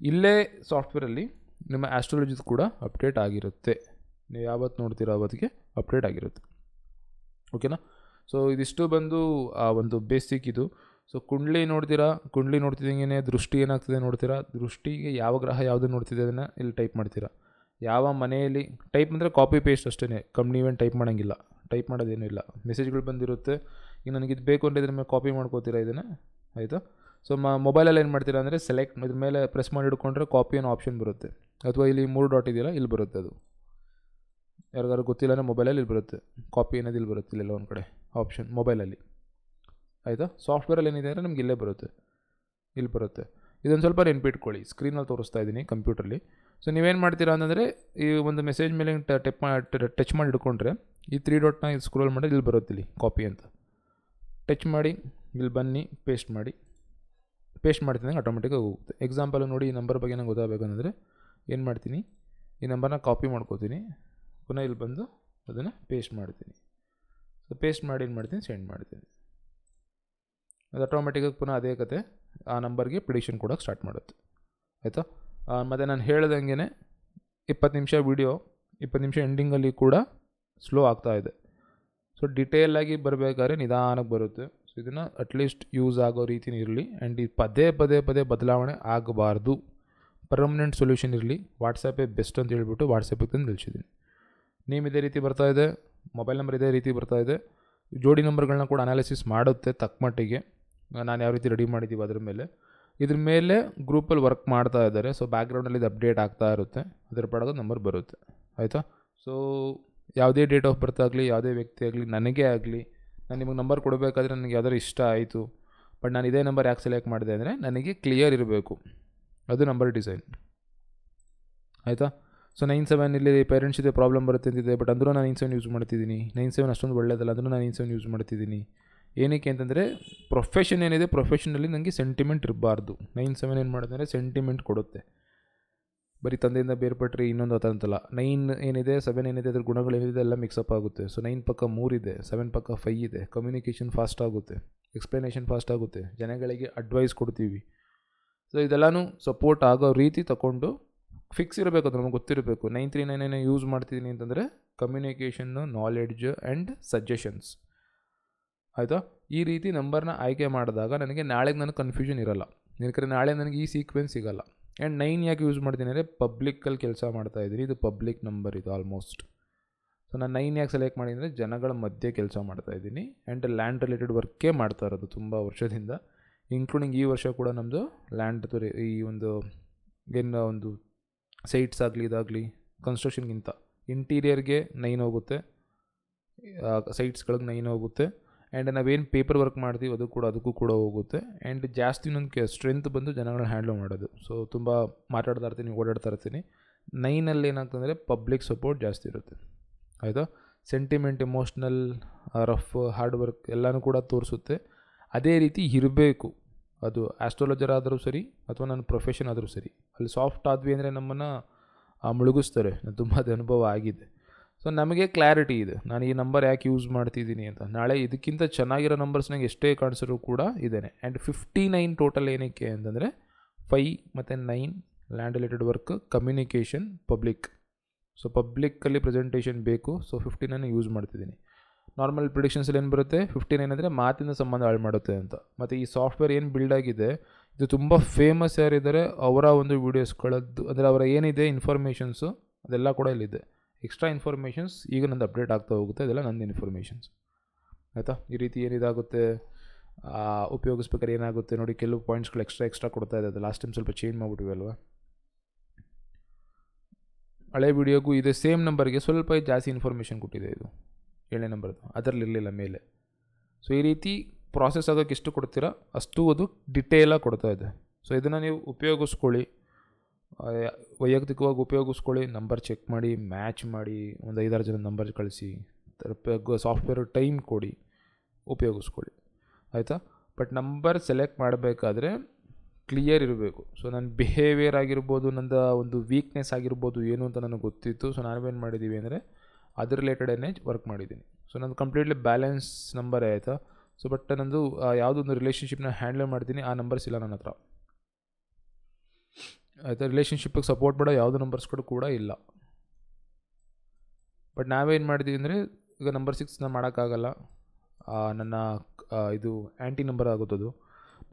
S1: ಇಲ್ಲೇ ಸಾಫ್ಟ್ವೇರಲ್ಲಿ ನಿಮ್ಮ ಆಸ್ಟ್ರಾಲಜಿದು ಕೂಡ ಅಪ್ಡೇಟ್ ಆಗಿರುತ್ತೆ. ನೀವು ಯಾವತ್ತು ನೋಡ್ತೀರೋ ಅವತ್ತಿಗೆ ಅಪ್ಡೇಟ್ ಆಗಿರುತ್ತೆ. ಓಕೆನಾ ಸೊ ಇದಿಷ್ಟು ಬಂದು, ಆ ಒಂದು ಬೇಸಿಕ್ ಇದು. ಸೊ ಕುಂಡ್ಲಿ ನೋಡ್ತೀರಾ? ಕುಂಡ್ಲಿ ನೋಡ್ತಿದ್ದಂಗೆ ದೃಷ್ಟಿ ಏನಾಗ್ತದೆ ನೋಡ್ತೀರಾ? ದೃಷ್ಟಿಗೆ ಯಾವ ಗ್ರಹ ಯಾವುದು ನೋಡ್ತಿದೆ ಅದನ್ನು ಇಲ್ಲಿ ಟೈಪ್ ಮಾಡ್ತೀರಾ? ಯಾವ ಮನೆಯಲ್ಲಿ ಟೈಪ್ ಅಂದರೆ ಕಾಪಿ ಪೇಸ್ಟ್ ಅಷ್ಟೇ ಕಂಪ್ನಿ ಇವೆಂಟ್ ಟೈಪ್ ಮಾಡೋಂಗಿಲ್ಲ. ಟೈಪ್ ಮಾಡೋದೇನೂ ಇಲ್ಲ. ಮೆಸೇಜ್ಗಳು ಬಂದಿರುತ್ತೆ. ಈಗ ನನಗೆ ಇದು ಬೇಕು ಅಂದರೆ ಇದ್ರ ಮೇಲೆ ಕಾಪಿ ಮಾಡ್ಕೋತೀರಾ ಇದನ್ನು? ಆಯಿತು? ಸೊ ಮ ಮೊಬೈಲಲ್ಲಿ ಏನು ಮಾಡ್ತೀರಾ ಅಂದರೆ ಸೆಲೆಕ್ಟ್ ಇದ್ರ ಮೇಲೆ ಪ್ರೆಸ್ ಮಾಡಿ ಹಿಡ್ಕೊಂಡ್ರೆ ಕಾಪಿ ಅನ್ನೋ ಆಪ್ಷನ್ ಬರುತ್ತೆ. ಅಥವಾ ಇಲ್ಲಿ ಮೂರು ಡಾಟ್ ಇದೆಯಲ್ಲ, ಇಲ್ಲಿ ಬರುತ್ತೆ ಅದು. ಯಾರಿಗಾರು ಗೊತ್ತಿಲ್ಲ ಅಂದರೆ ಮೊಬೈಲಲ್ಲಿ ಇಲ್ಲಿ ಬರುತ್ತೆ. ಕಾಪಿ ಅನ್ನೋದು ಇಲ್ಲಿ ಬರುತ್ತೆ, ಇಲ್ಲೆಲ್ಲ ಒಂದು ಕಡೆ ಆಪ್ಷನ್ ಮೊಬೈಲಲ್ಲಿ ಆಯಿತಾ? ಸಾಫ್ಟ್ವೇರಲ್ಲಿ ಏನಿದೆ ಅಂದರೆ ನಿಮ್ಗೆ ಇಲ್ಲೇ ಬರುತ್ತೆ. ಇಲ್ಲಿ ಬರುತ್ತೆ. ಇದೊಂದು ಸ್ವಲ್ಪ ನೆನ್ಪಿಟ್ಕೊಳ್ಳಿ. ಸ್ಕ್ರೀನಲ್ಲಿ ತೋರಿಸ್ತಾ ಇದ್ದೀನಿ ಕಂಪ್ಯೂಟ್ರಲ್ಲಿ ಸೊ ನೀವೇನು ಮಾಡ್ತೀರಾ ಅಂತಂದರೆ, ಈ ಒಂದು ಮೆಸೇಜ್ ಮೇಲೆ ಟೆಪ್ ಟಚ್ ಮಾಡಿ ಹಿಡ್ಕೊಂಡ್ರೆ ಈ ತ್ರೀ ಡಾಟ್ನ ಇದು ಸ್ಕ್ರೋಲ್ ಮಾಡಿ ಇಲ್ಲಿ ಬರುತ್ತೆ ಇಲ್ಲಿ ಕಾಪಿ ಅಂತ. ಟಚ್ ಮಾಡಿ, ಇಲ್ಲಿ ಬನ್ನಿ ಪೇಸ್ಟ್ ಮಾಡಿ. ಪೇಸ್ಟ್ ಮಾಡ್ತೀನಿ ಆಟೋಮೆಟಿಕಾಗಿ ಹೋಗುತ್ತೆ. ಎಕ್ಸಾಂಪಲ್ ನೋಡಿ, ಈ ನಂಬರ್ ಬಗ್ಗೆ ನಂಗೆ ಗೊತ್ತಾಗಬೇಕಂದ್ರೆ ಏನು ಮಾಡ್ತೀನಿ? ಈ ನಂಬರ್ನ ಕಾಪಿ ಮಾಡ್ಕೋತೀನಿ. ಪುನಃ ಇಲ್ಲಿ ಬಂದು ಅದನ್ನು ಪೇಸ್ಟ್ ಮಾಡ್ತೀನಿ. ಸೊ ಪೇಸ್ಟ್ ಮಾಡಿ ಏನು ಮಾಡ್ತೀನಿ? ಸೆಂಡ್ ಮಾಡ್ತೀನಿ. ಅದು ಆಟೋಮೆಟಿಕಾಗಿ ಪುನಃ ಅದೇ ಕತೆ. ಆ ನಂಬರ್ಗೆ ಪ್ರಿಡಿಕ್ಷನ್ ಕೊಡೋಕ್ಕೆ ಸ್ಟಾರ್ಟ್ ಮಾಡುತ್ತೆ. ಆಯಿತಾ? ಮತ್ತು ನಾನು ಹೇಳ್ದಂಗೆ ಇಪ್ಪತ್ತು ನಿಮಿಷ ವಿಡಿಯೋ ಇಪ್ಪತ್ತು ನಿಮಿಷ ಎಂಡಿಂಗಲ್ಲಿ ಕೂಡ ಸ್ಲೋ ಆಗ್ತಾ ಇದೆ. ಸೊ ಡಿಟೇಲಾಗಿ ಬರಬೇಕಾದ್ರೆ ನಿಧಾನಕ್ಕೆ ಬರುತ್ತೆ. ಸೊ ಇದನ್ನು ಅಟ್ಲೀಸ್ಟ್ ಯೂಸ್ ಆಗೋ ರೀತಿನೇ ಇರಲಿ. ಆ್ಯಂಡ್ ಈ ಪದೇ ಪದೇ ಪದೇ ಬದಲಾವಣೆ ಆಗಬಾರ್ದು. ಪರ್ಮನೆಂಟ್ ಸೊಲ್ಯೂಷನ್ ಇರಲಿ. ವಾಟ್ಸಪ್ಪೇ ಬೆಸ್ಟ್ ಅಂತ ಹೇಳ್ಬಿಟ್ಟು ವಾಟ್ಸಪ್ಪಿಗೆ ತಂದು ನಿಲ್ಸಿದ್ದೀನಿ. ನೇಮ್ ಇದೇ ರೀತಿ ಬರ್ತಾ ಇದೆ. ಮೊಬೈಲ್ ನಂಬರ್ ಇದೇ ರೀತಿ ಬರ್ತಾ ಇದೆ. ಜೋಡಿ ನಂಬರ್ಗಳನ್ನ ಕೂಡ ಅನಾಲಿಸಿಸ್ ಮಾಡುತ್ತೆ ತಕ್ಕ ಮಟ್ಟಿಗೆ. ನಾನು ಯಾವ ರೀತಿ ರೆಡಿ ಮಾಡಿದ್ದೀವಿ ಅದ್ರ ಮೇಲೆ. ಇದ್ರ ಮೇಲೆ ಗ್ರೂಪಲ್ಲಿ ವರ್ಕ್ ಮಾಡ್ತಾ ಇದ್ದಾರೆ. ಸೊ ಬ್ಯಾಕ್ಗ್ರೌಂಡಲ್ಲಿ ಇದು ಅಪ್ಡೇಟ್ ಆಗ್ತಾ ಇರುತ್ತೆ. ಅದರ ಪಡೋದು ನಂಬರ್ ಬರುತ್ತೆ. ಆಯಿತಾ? ಸೊ ಯಾವುದೇ ಡೇಟ್ ಆಫ್ ಬರ್ತ್ ಆಗಲಿ, ಯಾವುದೇ ವ್ಯಕ್ತಿ ಆಗಲಿ, ನನಗೆ ಆಗಲಿ, ನಾನು ನಿಮಗೆ ನಂಬರ್ ಕೊಡಬೇಕಾದ್ರೆ ನನಗೆ ಯಾವ್ದಾದ್ರು ಇಷ್ಟ ಆಯಿತು. ಬಟ್ ನಾನು ಇದೇ ನಂಬರ್ ಯಾಕೆ ಸೆಲೆಕ್ಟ್ ಮಾಡಿದೆ ಅಂದರೆ, ನನಗೆ ಕ್ಲಿಯರ್ ಇರಬೇಕು. ಅದು ನಂಬರ್ ಡಿಸೈನ್ ಆಯಿತಾ? ಸೊ ನೈನ್ ಸೆವೆನ್ ಇಲ್ಲಿ ಪೇರೆಂಟ್ಸ್ ಇದೆ ಪ್ರಾಬ್ಲಮ್ ಬರುತ್ತೆ ಅಂತಿದೆ. ಬಟ್ ಅಂದರೂ ನಾನು ನೈನ್ ಸೆವೆನ್ ಯೂಸ್ ಮಾಡ್ತಿದ್ದೀನಿ. ನೈನ್ ಸೆವೆನ್ ಅಷ್ಟೊಂದು ಒಳ್ಳೆಯದಲ್ಲ ಅಂದರೂ ನಾನು ನೈನ್ ಸೆವೆನ್ ಯೂಸ್ ಮಾಡ್ತಿದ್ದೀನಿ. ಏನಕ್ಕೆ ಅಂತಂದರೆ ಪ್ರೊಫೆಷನ್ ಏನಿದೆ ಪ್ರೊಫೆಷನಲ್ಲಿ ನನಗೆ ಸೆಂಟಿಮೆಂಟ್ ಇರಬಾರ್ದು. ನೈನ್ ಸೆವೆನ್ ಏನು ಮಾಡುತ್ತೆ ಅಂದರೆ ಸೆಂಟಿಮೆಂಟ್ ಕೊಡುತ್ತೆ. ಬರೀ ತಂದೆಯಿಂದ ಬೇರ್ಪಟ್ಟರೆ ಇನ್ನೊಂದು ಅಂತಲ್ಲ. ನೈನ್ ಏನಿದೆ ಸೆವೆನ್ ಏನಿದೆ, ಅದ್ರ ಗುಣಗಳು ಏನಿದೆ ಎಲ್ಲ ಮಿಕ್ಸಪ್ ಆಗುತ್ತೆ. ಸೊ ನೈನ್ ಪಕ್ಕ ಮೂರಿದೆ ಸೆವೆನ್ ಪಕ್ಕ ಫೈ ಇದೆ. ಕಮ್ಯುನಿಕೇಷನ್ ಫಾಸ್ಟ್ ಆಗುತ್ತೆ. ಎಕ್ಸ್ಪ್ಲನೇಷನ್ ಫಾಸ್ಟ್ ಆಗುತ್ತೆ. ಜನಗಳಿಗೆ ಅಡ್ವೈಸ್ ಕೊಡ್ತೀವಿ. ಸೊ ಇದೆಲ್ಲನೂ ಸಪೋರ್ಟ್ ಆಗೋ ರೀತಿ ತಗೊಂಡು ಫಿಕ್ಸ್ ಇರಬೇಕು ಅದು ನಮಗೆ ಗೊತ್ತಿರಬೇಕು. Nine three nine nine use ಮಾಡ್ತಿದ್ದೀನಿ ಅಂತಂದರೆ ಕಮ್ಯುನಿಕೇಷನ್ನು ನಾಲೆಡ್ಜ್ ಆ್ಯಂಡ್ ಸಜೆಷನ್ಸ್ ಆಯಿತಾ? ಈ ರೀತಿ ನಂಬರ್ನ ಆಯ್ಕೆ ಮಾಡಿದಾಗ ನನಗೆ ನಾಳೆಗೆ ನನಗೆ ಕನ್ಫ್ಯೂಷನ್ ಇರಲ್ಲ. ಯಾಕಂದರೆ ನಾಳೆ ನನಗೆ ಈ ಸೀಕ್ವೆನ್ಸ್ ಸಿಗಲ್ಲ. ಆ್ಯಂಡ್ ನೈನ್ ಯಾಕೆ ಯೂಸ್ ಮಾಡ್ತೀನಿ ಅಂದರೆ ಪಬ್ಲಿಕ್ಕಲ್ಲಿ ಕೆಲಸ ಮಾಡ್ತಾ ಇದ್ದೀನಿ. ಇದು ಪಬ್ಲಿಕ್ ನಂಬರ್ ಇದು ಆಲ್ಮೋಸ್ಟ್ ಸೊ ನಾನು ನೈನ್ ಯಾಕೆ ಸೆಲೆಕ್ಟ್ ಮಾಡಿ ಅಂದರೆ ಜನಗಳ ಮಧ್ಯೆ ಕೆಲಸ ಮಾಡ್ತಾ ಇದ್ದೀನಿ. ಆ್ಯಂಡ್ ಲ್ಯಾಂಡ್ ರಿಲೇಟೆಡ್ ವರ್ಕೇ ಮಾಡ್ತಾ ಇರೋದು ತುಂಬ ವರ್ಷದಿಂದ. ಇನ್ಕ್ಲೂಡಿಂಗ್ ಈ ವರ್ಷ ಕೂಡ ನಮ್ಮದು ಲ್ಯಾಂಡ್ ಈ ಒಂದು ಏನು ಒಂದು ಸೈಟ್ಸ್ ಆಗಲಿ ಇದಾಗಲಿ ಕನ್ಸ್ಟ್ರಕ್ಷನ್ಗಿಂತ ಇಂಟೀರಿಯರ್ಗೆ ನೈನ್ ಹೋಗುತ್ತೆ. ಸೈಟ್ಸ್ಗಳಿಗೆ ನೈನ್ ಹೋಗುತ್ತೆ. ಆ್ಯಂಡ್ ನಾವೇನು ಪೇಪರ್ ವರ್ಕ್ ಮಾಡ್ತೀವಿ ಅದು ಕೂಡ ಅದಕ್ಕೂ ಕೂಡ ಹೋಗುತ್ತೆ. ಆ್ಯಂಡ್ ಜಾಸ್ತಿ ನನಗೆ ಸ್ಟ್ರೆಂತ್ ಬಂದು ಜನಗಳನ್ನ ಹ್ಯಾಂಡಲ್ ಮಾಡೋದು. ಸೊ ತುಂಬ ಮಾತಾಡ್ತಾ ಇರ್ತೀನಿ, ಓಡಾಡ್ತಾ ಇರ್ತೀನಿ. ನೈನಲ್ಲಿ ಏನಾಗ್ತಂದರೆ ಪಬ್ಲಿಕ್ ಸಪೋರ್ಟ್ ಜಾಸ್ತಿ ಇರುತ್ತೆ. ಆಯಿತಾ? Sentiment emotional rough hard work ಎಲ್ಲನೂ ಕೂಡ ತೋರಿಸುತ್ತೆ. ಅದೇ ರೀತಿ ಇರಬೇಕು. ಅದು ಆಸ್ಟ್ರಾಲಜರ್ ಆದರೂ ಸರಿ ಅಥವಾ ನನ್ನ ಪ್ರೊಫೆಷನ್ ಆದರೂ ಸರಿ. ಅಲ್ಲಿ ಸಾಫ್ಟ್ ಆದ್ವಿ ಅಂದರೆ ನಮ್ಮನ್ನು ಮುಳುಗಿಸ್ತಾರೆ. ತುಂಬ ಅದು ಅನುಭವ ಆಗಿದೆ. ಸೊ ನಮಗೆ ಕ್ಲಾರಿಟಿ ಇದೆ. ನಾನು ಈ ನಂಬರ್ ಯಾಕೆ ಯೂಸ್ ಮಾಡ್ತಿದ್ದೀನಿ ಅಂತ. ನಾಳೆ ಇದಕ್ಕಿಂತ ಚೆನ್ನಾಗಿರೋ ನಂಬರ್ಸ್ ನನಗೆ ಎಷ್ಟೇ ಕಾಣಿಸಿದ್ರು ಕೂಡ ಇದ್ದೇನೆ ಆ್ಯಂಡ್ ಫಿಫ್ಟಿ ನೈನ್ ಟೋಟಲ್ ಏನಕ್ಕೆ ಅಂತಂದರೆ ಫೈ ಮತ್ತು nine land related work communication public so ಪಬ್ಲಿಕ್ಕಲ್ಲಿ presentation ಬೇಕು. ಸೊ ಫಿಫ್ಟಿ ನೈನ್ ಯೂಸ್ ಮಾಡ್ತಿದ್ದೀನಿ ನಾರ್ಮಲ್ ಪ್ರಿಡಿಕ್ಷನ್ಸಲ್ಲಿ ಏನು ಬರುತ್ತೆ? ಫಿಫ್ಟಿ ನೈನ್ ಅಂದರೆ ಮಾತಿನ ಸಂಬಂಧ ಹಾಳು ಮಾಡುತ್ತೆ ಅಂತ. ಮತ್ತು ಈ ಸಾಫ್ಟ್ವೇರ್ ಏನು ಬಿಲ್ಡ್ ಆಗಿದೆ? ಇದು ತುಂಬ ಫೇಮಸ್ ಯಾರಿದ್ದಾರೆ? ಅವರ ಒಂದು ವೀಡಿಯೋಸ್ಗಳದ್ದು ಅಂದರೆ ಅವರ ಏನಿದೆ ಇನ್ಫಾರ್ಮೇಷನ್ಸು ಅದೆಲ್ಲ ಕೂಡ ಇಲ್ಲಿದೆ. ಎಕ್ಸ್ಟ್ರಾ ಇನ್ಫಾರ್ಮೇಷನ್ಸ್ ಈಗ ನಂದು ಅಪ್ಡೇಟ್ ಆಗ್ತಾ ಹೋಗುತ್ತೆ. ಅದೆಲ್ಲ ನಂದು ಇನ್ಫಾರ್ಮೇಷನ್ಸ್ ಆಯಿತಾ? ಈ ರೀತಿ ಏನಿದಾಗುತ್ತೆ ಉಪಯೋಗಿಸ್ಬೇಕಾದ್ರೆ ಏನಾಗುತ್ತೆ? ನೋಡಿ, ಕೆಲವು ಪಾಯಿಂಟ್ಸ್ಗಳು ಎಕ್ಸ್ಟ್ರಾ ಎಕ್ಸ್ಟ್ರಾ ಕೊಡ್ತಾ ಇದೆ. ಅದು ಲಾಸ್ಟ್ ಟೈಮ್ ಸ್ವಲ್ಪ ಚೇಂಜ್ ಮಾಡಿಬಿಟ್ಟಿವಿ ಅಲ್ವಾ? ಹಳೆ ವಿಡಿಯೋಗೂ ಇದೆ. ಸೇಮ್ ನಂಬರ್ಗೆ ಸ್ವಲ್ಪ ಜಾಸ್ತಿ ಇನ್ಫಾರ್ಮೇಷನ್ ಕೊಟ್ಟಿದೆ ಇದು. ಏಳನೇ ನಂಬರ್ದು ಅದರಲ್ಲಿ ಇರಲಿಲ್ಲ ಮೇಲೆ. ಸೊ ಈ ರೀತಿ ಪ್ರಾಸೆಸ್ ಆಗೋಕ್ಕೆ ಎಷ್ಟು ಕೊಡ್ತೀರಾ? ಅಷ್ಟು ಅದು ಡಿಟೇಲಾಗಿ ಕೊಡ್ತಾ ಇದೆ. ಸೊ ಇದನ್ನು ನೀವು ಉಪಯೋಗಿಸ್ಕೊಳ್ಳಿ. ವೈಯಕ್ತಿಕವಾಗಿ ಉಪಯೋಗಿಸ್ಕೊಳ್ಳಿ, ನಂಬರ್ ಚೆಕ್ ಮಾಡಿ, ಮ್ಯಾಚ್ ಮಾಡಿ, ಒಂದು ಐದಾರು ಜನ ನಂಬರ್ ಕಳಿಸಿ ಸಾಫ್ಟ್ವೇರ್ ಟೈಮ್ ಕೊಡಿ, ಉಪಯೋಗಿಸ್ಕೊಳ್ಳಿ. ಆಯಿತಾ? ಬಟ್ ನಂಬರ್ ಸೆಲೆಕ್ಟ್ ಮಾಡಬೇಕಾದ್ರೆ ಕ್ಲಿಯರ್ ಇರಬೇಕು. ಸೊ, ನನ್ನ ಬಿಹೇವಿಯರ್ ಆಗಿರ್ಬೋದು ನನ್ನ ಒಂದು ವೀಕ್ನೆಸ್ ಆಗಿರ್ಬೋದು, ಏನು ಅಂತ ನನಗೆ ಗೊತ್ತಿತ್ತು. ಸೊ ನಾವೇನು ಮಾಡಿದ್ದೀವಿ ಅಂದರೆ, ಅದ್ರ ರಿಲೇಟೆಡನ್ನೇ ವರ್ಕ್ ಮಾಡಿದ್ದೀನಿ. ಸೊ, ನಂದು ಕಂಪ್ಲೀಟ್ಲಿ ಬ್ಯಾಲೆನ್ಸ್ ನಂಬರೇ ಆಯಿತಾ? ಸೊ, ಬಟ್ ನಂದು ಯಾವುದೊಂದು ರಿಲೇಷನ್ಶಿಪ್ನ ಹ್ಯಾಂಡಲ್ ಮಾಡ್ತೀನಿ, ಆ ನಂಬರ್ಸ್ ಇಲ್ಲ ನನ್ನ ಹತ್ರ. ಆಯಿತಾ ರಿಲೇಷನ್ಶಿಪ್ಪಿಗೆ ಸಪೋರ್ಟ್ ಮಾಡೋ ಯಾವುದೋ ನಂಬರ್ಸ್ಗಳು ಕೂಡ ಇಲ್ಲ. ಬಟ್ ನಾವೇನು ಮಾಡಿದ್ದೀವಿ ಅಂದರೆ ಈಗ ನಂಬರ್ ಸಿಕ್ಸ್ನ ಮಾಡೋಕ್ಕಾಗಲ್ಲ. ನನ್ನ ಇದು ಆ್ಯಂಟಿ ನಂಬರ್ ಆಗುತ್ತದು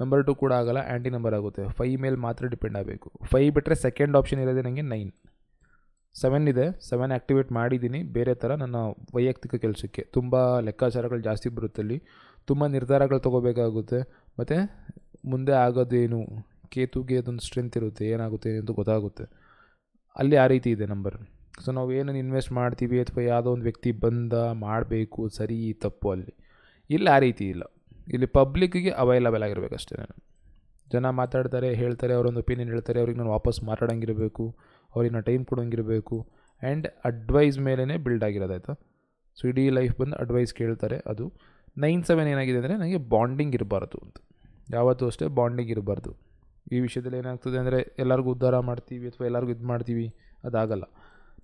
S1: ನಂಬರ್ ಟು ಕೂಡ ಆಗಲ್ಲ ಆ್ಯಂಟಿ ನಂಬರ್ ಆಗುತ್ತೆ. ಫೈ ಮೇಲೆ ಮಾತ್ರ ಡಿಪೆಂಡ್ ಆಗಬೇಕು. ಫೈ ಬಿಟ್ಟರೆ ಸೆಕೆಂಡ್ ಆಪ್ಷನ್ ಇರೋದೇ ನನಗೆ ನೈನ್ ಸೆವೆನ್ ಇದೆ ಸೆವೆನ್ ಆ್ಯಕ್ಟಿವೇಟ್ ಮಾಡಿದ್ದೀನಿ. ಬೇರೆ ಥರ ನನ್ನ ವೈಯಕ್ತಿಕ ಕೆಲಸಕ್ಕೆ. ತುಂಬ ಲೆಕ್ಕಾಚಾರಗಳು ಜಾಸ್ತಿ ಬರುತ್ತಲ್ಲಿ ತುಂಬ ನಿರ್ಧಾರಗಳು ತೊಗೋಬೇಕಾಗುತ್ತೆ. ಮತ್ತು ಮುಂದೆ ಆಗೋದೇನು? ಕೇತುಗೆ ಅದೊಂದು ಸ್ಟ್ರೆಂತ್ ಇರುತ್ತೆ, ಏನಾಗುತ್ತೆ ಅಂತ ಗೊತ್ತಾಗುತ್ತೆ. ಅಲ್ಲಿ ಆ ರೀತಿ ಇದೆ ನಂಬರ್ ಸೊ ನಾವು ಏನೇನು ಇನ್ವೆಸ್ಟ್ ಮಾಡ್ತೀವಿ ಅಥವಾ ಯಾವುದೋ ಒಂದು ವ್ಯಕ್ತಿ ಬಂದ ಮಾಡಬೇಕು, ಸರಿ, ತಪ್ಪು ಅಲ್ಲಿ. ಇಲ್ಲಿ, ಆ ರೀತಿ ಇಲ್ಲ. ಇಲ್ಲಿ ಪಬ್ಲಿಕ್ಕಿಗೆ ಅವೈಲಬಲ್ ಆಗಿರಬೇಕಷ್ಟೇ ನಾನು. ಜನ ಮಾತಾಡ್ತಾರೆ, ಹೇಳ್ತಾರೆ, ಅವರೊಂದು ಒಪಿನಿಯನ್ ಹೇಳ್ತಾರೆ, ಅವ್ರಿಗೆ ನಾನು ವಾಪಸ್ ಮಾತಾಡೋಂಗಿರಬೇಕು, ಅವ್ರಿಗೆ ನಾನು ಟೈಮ್ ಕೊಡೋಂಗಿರಬೇಕು ಆ್ಯಂಡ್ ಅಡ್ವೈಸ್ ಮೇಲೇ ಬಿಲ್ಡ್ ಆಗಿರೋದಾಯ್ತಾ ಸೊ ಇಡೀ ಲೈಫ್ ಬಂದು ಅಡ್ವೈಸ್ ಕೇಳ್ತಾರೆ, ಅದು ನೈನ್ ಸೆವೆನ್ ಏನಾಗಿದೆ ಅಂದರೆ ನನಗೆ ಬಾಂಡಿಂಗ್ ಇರಬಾರ್ದು ಅಂತ. ಯಾವತ್ತೂ ಅಷ್ಟೇ ಬಾಂಡಿಂಗ್ ಇರಬಾರ್ದು. ಈ ವಿಷಯದಲ್ಲಿ ಏನಾಗ್ತದೆ ಅಂದರೆ ಎಲ್ಲರಿಗೂ ಉದ್ಧಾರ ಮಾಡ್ತೀವಿ ಅಥವಾ ಎಲ್ಲರಿಗೂ ಇದು ಮಾಡ್ತೀವಿ, ಅದಾಗಲ್ಲ.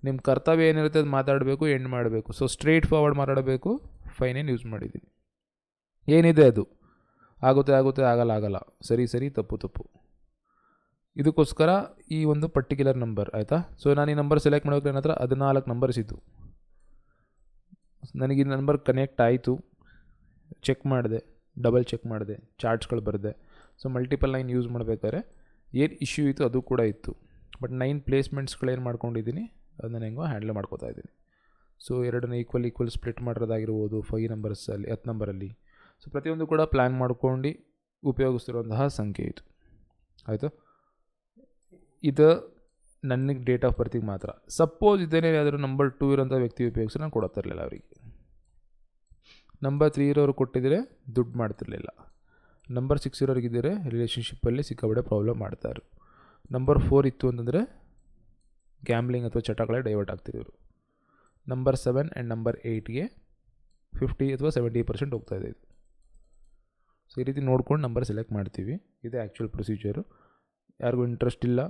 S1: ನಿಮ್ಮ ಕರ್ತವ್ಯ ಏನಿರುತ್ತೆ ಅದು ಮಾತಾಡಬೇಕು ಎಂಡ್ ಮಾಡಬೇಕು. ಸೊ ಸ್ಟ್ರೇಟ್ ಫಾರ್ವರ್ಡ್ ಮಾತಾಡಬೇಕು ಫೈನೇನು ಯೂಸ್ ಮಾಡಿದ್ದೀನಿ ಏನಿದೆ ಅದು? ಆಗುತ್ತೆ ಆಗುತ್ತೆ, ಆಗಲ್ಲ ಆಗಲ್ಲ. ಸರಿ ಸರಿ, ತಪ್ಪು ತಪ್ಪು. ಇದಕ್ಕೋಸ್ಕರ ಈ ಒಂದು ಪರ್ಟಿಕ್ಯುಲರ್ ನಂಬರ್ ಆಯಿತಾ? ಸೊ ನಾನು ಈ ನಂಬರ್ ಸೆಲೆಕ್ಟ್ ಮಾಡೋಕೆ ನನ್ನ ಹತ್ರ ಹದಿನಾಲ್ಕು ನಂಬರ್ಸ್ ಇತ್ತು ನನಗೆ ಈ ನಂಬರ್ ಕನೆಕ್ಟ್ ಆಯಿತು. ಚೆಕ್ ಮಾಡಿದೆ ಡಬಲ್ ಚೆಕ್ ಮಾಡಿದೆ ಚಾರ್ಟ್ಸ್ಗಳು ಬರೆದೆ. ಸೊ ಮಲ್ಟಿಪಲ್ ನೈನ್ ಯೂಸ್ ಮಾಡಬೇಕಾದ್ರೆ ಏನು ಇಶ್ಯೂ ಇತ್ತು ಅದು ಕೂಡ ಇತ್ತು. ಬಟ್ ನೈನ್ ಪ್ಲೇಸ್ಮೆಂಟ್ಸ್ಗಳೇನು ಮಾಡ್ಕೊಂಡಿದ್ದೀನಿ, ಅದನ್ನ ಹೆಂಗೋ ಹ್ಯಾಂಡಲ್ ಮಾಡ್ಕೋತಾ ಇದ್ದೀನಿ. ಸೊ ಎರಡನ್ನ ಈಕ್ವಲ್ ಈಕ್ವಲ್ ಸ್ಪ್ಲಿಟ್ ಮಾಡಿರೋದಾಗಿರ್ಬೋದು ಫೈವ್ ನಂಬರ್ಸಲ್ಲಿ ಹತ್ತು ನಂಬರಲ್ಲಿ ಸೊ ಪ್ರತಿಯೊಂದು ಕೂಡ ಪ್ಲ್ಯಾನ್ ಮಾಡ್ಕೊಂಡು ಉಪಯೋಗಿಸ್ತಿರುವಂತಹ ಸಂಖ್ಯೆ ಇದು. ಆಯಿತು? ಇದು ನನಗೆ ಡೇಟ್ ಆಫ್ ಬರ್ತಿಗೆ ಮಾತ್ರ. ಸಪೋಸ್ ಇದೇನೇ ಯಾವ್ದಾದ್ರು ನಂಬರ್ ಟೂ ಇರೋಂಥ ವ್ಯಕ್ತಿ ಉಪಯೋಗಿಸಿ ನಾನು ಕೊಡತ್ತಿರಲಿಲ್ಲ ಅವರಿಗೆ. ನಂಬರ್ ತ್ರೀ ಇರೋರು ಕೊಟ್ಟಿದ್ರೆ ದುಡ್ಡು ಮಾಡ್ತಿರ್ಲಿಲ್ಲ. ನಂಬರ್ ಸಿಕ್ಸ್ ಇರೋರಿಗಿದ್ದರೆ ರಿಲೇಷನ್ಶಿಪ್ಪಲ್ಲಿ ಸಿಕ್ಕಾಬಿಡೆ ಪ್ರಾಬ್ಲಮ್ ಮಾಡ್ತಾರೆ. ನಂಬರ್ ಫೋರ್ ಇತ್ತು ಅಂತಂದರೆ ಗ್ಯಾಮ್ಲಿಂಗ್ ಅಥವಾ ಚಟಗಳೇ ಡೈವರ್ಟ್ ಆಗ್ತಿರೋರು. ನಂಬರ್ ಸೆವೆನ್ ಆ್ಯಂಡ್ ನಂಬರ್ ಏಯ್ಟ್ಗೆ ಫಿಫ್ಟಿ ಅಥವಾ ಸೆವೆಂಟಿ ಪರ್ಸೆಂಟ್ ಹೋಗ್ತಾ ಇದೆ ಇದು. ಸೊ ಈ ರೀತಿ ನೋಡ್ಕೊಂಡು ನಂಬರ್ ಸೆಲೆಕ್ಟ್ ಮಾಡ್ತೀವಿ. ಇದೇ ಆ್ಯಕ್ಚುಯಲ್ ಪ್ರೊಸೀಜರು ಯಾರಿಗೂ ಇಂಟ್ರೆಸ್ಟ್ ಇಲ್ಲ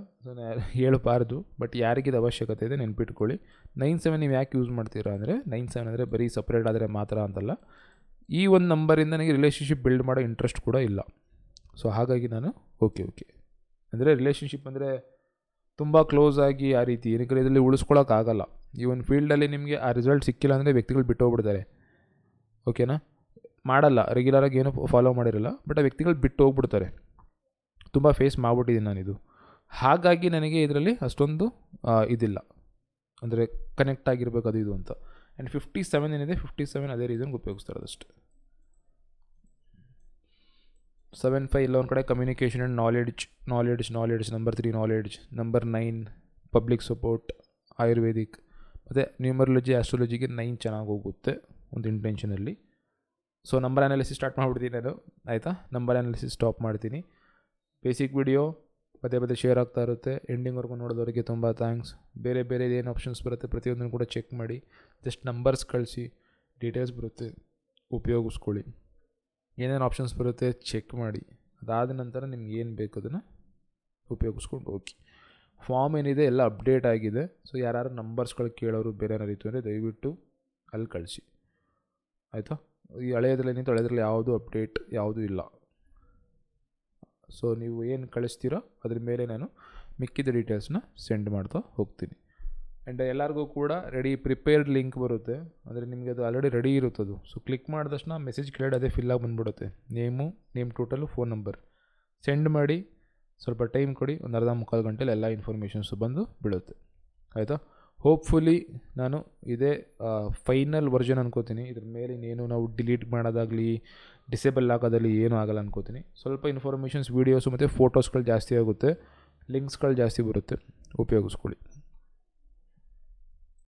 S1: ಹೇಳಬಾರ್ದು ಬಟ್ ಯಾರಿಗಿದು ಅವಶ್ಯಕತೆ ಇದೆ ನೆನ್ಪಿಟ್ಕೊಳ್ಳಿ. ನೈನ್ ಸೆವೆನ್ ನೀವು ಯಾಕೆ ಯೂಸ್ ಮಾಡ್ತೀರಾ ಅಂದರೆ ನೈನ್ ಸೆವೆನ್ ಅಂದರೆ ಬರೀ ಸಪ್ರೇಟ್ ಆದರೆ ಮಾತ್ರ ಅಂತಲ್ಲ. ಈ ಒಂದು ನಂಬರಿಂದ ನನಗೆ ರಿಲೇಷನ್ಶಿಪ್ ಬಿಲ್ಡ್ ಮಾಡೋ ಇಂಟ್ರೆಸ್ಟ್ ಕೂಡ ಇಲ್ಲ. ಸೊ ಹಾಗಾಗಿ ನಾನು ಓಕೆ ಓಕೆ ಅಂದರೆ ರಿಲೇಷನ್ಶಿಪ್ ಅಂದರೆ ತುಂಬ ಕ್ಲೋಸ್ ಆಗಿ ಆ ರೀತಿ ಏನಕ್ಕೆ ಇದರಲ್ಲಿ ಉಳಿಸ್ಕೊಳ್ಳೋಕ್ಕಾಗಲ್ಲ ಈ ಒಂದು ಫೀಲ್ಡಲ್ಲಿ ನಿಮಗೆ ಆ ರಿಸಲ್ಟ್ ಸಿಕ್ಕಿಲ್ಲ ಅಂದರೆ ವ್ಯಕ್ತಿಗಳು ಬಿಟ್ಟು ಹೋಗ್ಬಿಡ್ತಾರೆ. ಓಕೆನಾ ಮಾಡಲ್ಲ. ರೆಗ್ಯುಲರಾಗಿ ಏನೂ ಫಾಲೋ ಮಾಡಿರಲ್ಲ ಬಟ್ ಆ ವ್ಯಕ್ತಿಗಳು ಬಿಟ್ಟು ಹೋಗ್ಬಿಡ್ತಾರೆ. ತುಂಬ ಫೇಸ್ ಮಾಡ್ಬಿಟ್ಟಿದ್ದೀನಿ ನಾನಿದು ಹಾಗಾಗಿ ನನಗೆ ಇದರಲ್ಲಿ ಅಷ್ಟೊಂದು ಇದಿಲ್ಲ. ಅಂದರೆ ಕನೆಕ್ಟ್ ಆಗಿರಬೇಕು ಅದು ಇದು ಅಂತ. ಆ್ಯಂಡ್ ಫಿಫ್ಟಿ ಸೆವೆನ್ ಏನಿದೆ ಫಿಫ್ಟಿ ಸೆವೆನ್ ಅದೇ ರೀಸನ್ಗೆ ಉಪಯೋಗಿಸ್ತಾರೆ ಅದಷ್ಟು. ಸೆವೆನ್ ಫೈ ಇಲ್ಲ ಒಂದು ಕಡೆ communication and knowledge knowledge knowledge number three knowledge number nine public support Ayurvedic ಮತ್ತು ನ್ಯೂಮರಾಲಜಿ ಆಸ್ಟ್ರಾಲಜಿಗೆ ನೈನ್ ಚೆನ್ನಾಗಿ ಹೋಗುತ್ತೆ ಒಂದು ಇಂಟೆನ್ಷನಲ್ಲಿ ಸೊ ನಂಬರ್ ಅನಾಲಿಸಿಸ್ ಸ್ಟಾರ್ಟ್ ಮಾಡಿಬಿಡ್ತೀನಿ ನಾನು ಆಯಿತಾ? ನಂಬರ್ ಅನಾಲಿಸಿಸ್ ಸ್ಟಾಪ್ ಮಾಡ್ತೀನಿ. ಬೇಸಿಕ್ ವಿಡಿಯೋ ಪದೇ ಪದೇ ಶೇರ್ ಆಗ್ತಾ ಇರುತ್ತೆ. ಎಂಡಿಂಗ್ವರೆಗೂ ನೋಡೋದವರಿಗೆ ತುಂಬ ಥ್ಯಾಂಕ್ಸ್ ಬೇರೆ ಬೇರೆ ಏನು ಆಪ್ಷನ್ಸ್ ಬರುತ್ತೆ ಪ್ರತಿಯೊಂದನ್ನು ಕೂಡ ಚೆಕ್ ಮಾಡಿ. ಜಸ್ಟ್ ನಂಬರ್ಸ್ ಕಳಿಸಿ ಡೀಟೇಲ್ಸ್ ಬರುತ್ತೆ, ಉಪಯೋಗಿಸ್ಕೊಳ್ಳಿ. ಏನೇನು ಆಪ್ಷನ್ಸ್ ಬರುತ್ತೆ ಚೆಕ್ ಮಾಡಿ. ಅದಾದ ನಂತರ ನಿಮ್ಗೆ ಏನು ಬೇಕು ಅದನ್ನು ಉಪಯೋಗಿಸ್ಕೊಂಡು ಹೋಗಿ. ಫಾರ್ಮ್ ಏನಿದೆ ಎಲ್ಲ ಅಪ್ಡೇಟ್ ಆಗಿದೆ. ಸೊ ಯಾರು ನಂಬರ್ಸ್ಗಳು ಕೇಳೋರು ಬೇರೆ ಏನಾರು ಇತ್ತು ಅಂದರೆ ದಯವಿಟ್ಟು ಅಲ್ಲಿ ಕಳಿಸಿ. ಆಯಿತಾ? ಈ ಹಳೆಯದ್ರಲ್ಲಿ ಏನಿತ್ತು ಹಳೆಯದ್ರಲ್ಲಿ ಯಾವುದು ಅಪ್ಡೇಟ್ ಯಾವುದೂ ಇಲ್ಲ. ಸೊ ನೀವು ಏನು ಕಳಿಸ್ತೀರೋ ಅದ್ರ ಮೇಲೆ ನಾನು ಮಿಕ್ಕಿದ ಡೀಟೇಲ್ಸ್ನ ಸೆಂಡ್ ಮಾಡ್ತಾ ಹೋಗ್ತೀನಿ. ಆ್ಯಂಡ್ ಎಲ್ಲರಿಗೂ ಕೂಡ ರೆಡಿ ಪ್ರಿಪೇರ್ಡ್ ಲಿಂಕ್ ಬರುತ್ತೆ. ಅಂದರೆ ನಿಮಗೆ ಅದು ಆಲ್ರೆಡಿ ರೆಡಿ ಇರುತ್ತದು. ಸೊ ಕ್ಲಿಕ್ ಮಾಡಿದ ತಕ್ಷಣ ಮೆಸೇಜ್ ಕೆಳಗಡೆ ಅದೇ ಫಿಲ್ ಆಗಿ ಬಂದ್ಬಿಡುತ್ತೆ. Name name total phone number send ಮಾಡಿ, ಸ್ವಲ್ಪ ಟೈಮ್ ಕೊಡಿ, ಒಂದು ಅರ್ಧ ಮುಕ್ಕಾಲು ಗಂಟೆಲಿ ಎಲ್ಲ ಇನ್ಫಾರ್ಮೇಷನ್ಸು ಬಂದು ಬೀಳುತ್ತೆ. ಆಯಿತಾ? ಹೋಪ್ಫುಲಿ ನಾನು ಇದೇ ಫೈನಲ್ ವರ್ಜನ್ ಅನ್ಕೋತೀನಿ. ಇದ್ರ ಮೇಲೆ ಇನ್ನೇನು ನಾವು ಡಿಲೀಟ್ ಮಾಡೋದಾಗಲಿ ಡಿಸೇಬಲ್ ಹಾಕೋದಾಗಲಿ ಏನೂ ಆಗಲ್ಲ ಅನ್ಕೋತೀನಿ. ಸ್ವಲ್ಪ ಇನ್ಫಾರ್ಮೇಷನ್ಸ್ ವೀಡಿಯೋಸು ಮತ್ತು ಫೋಟೋಸ್ಗಳು ಜಾಸ್ತಿ ಆಗುತ್ತೆ. ಲಿಂಕ್ಸ್ಗಳು ಜಾಸ್ತಿ ಬರುತ್ತೆ. ಉಪಯೋಗಿಸ್ಕೊಳ್ಳಿ.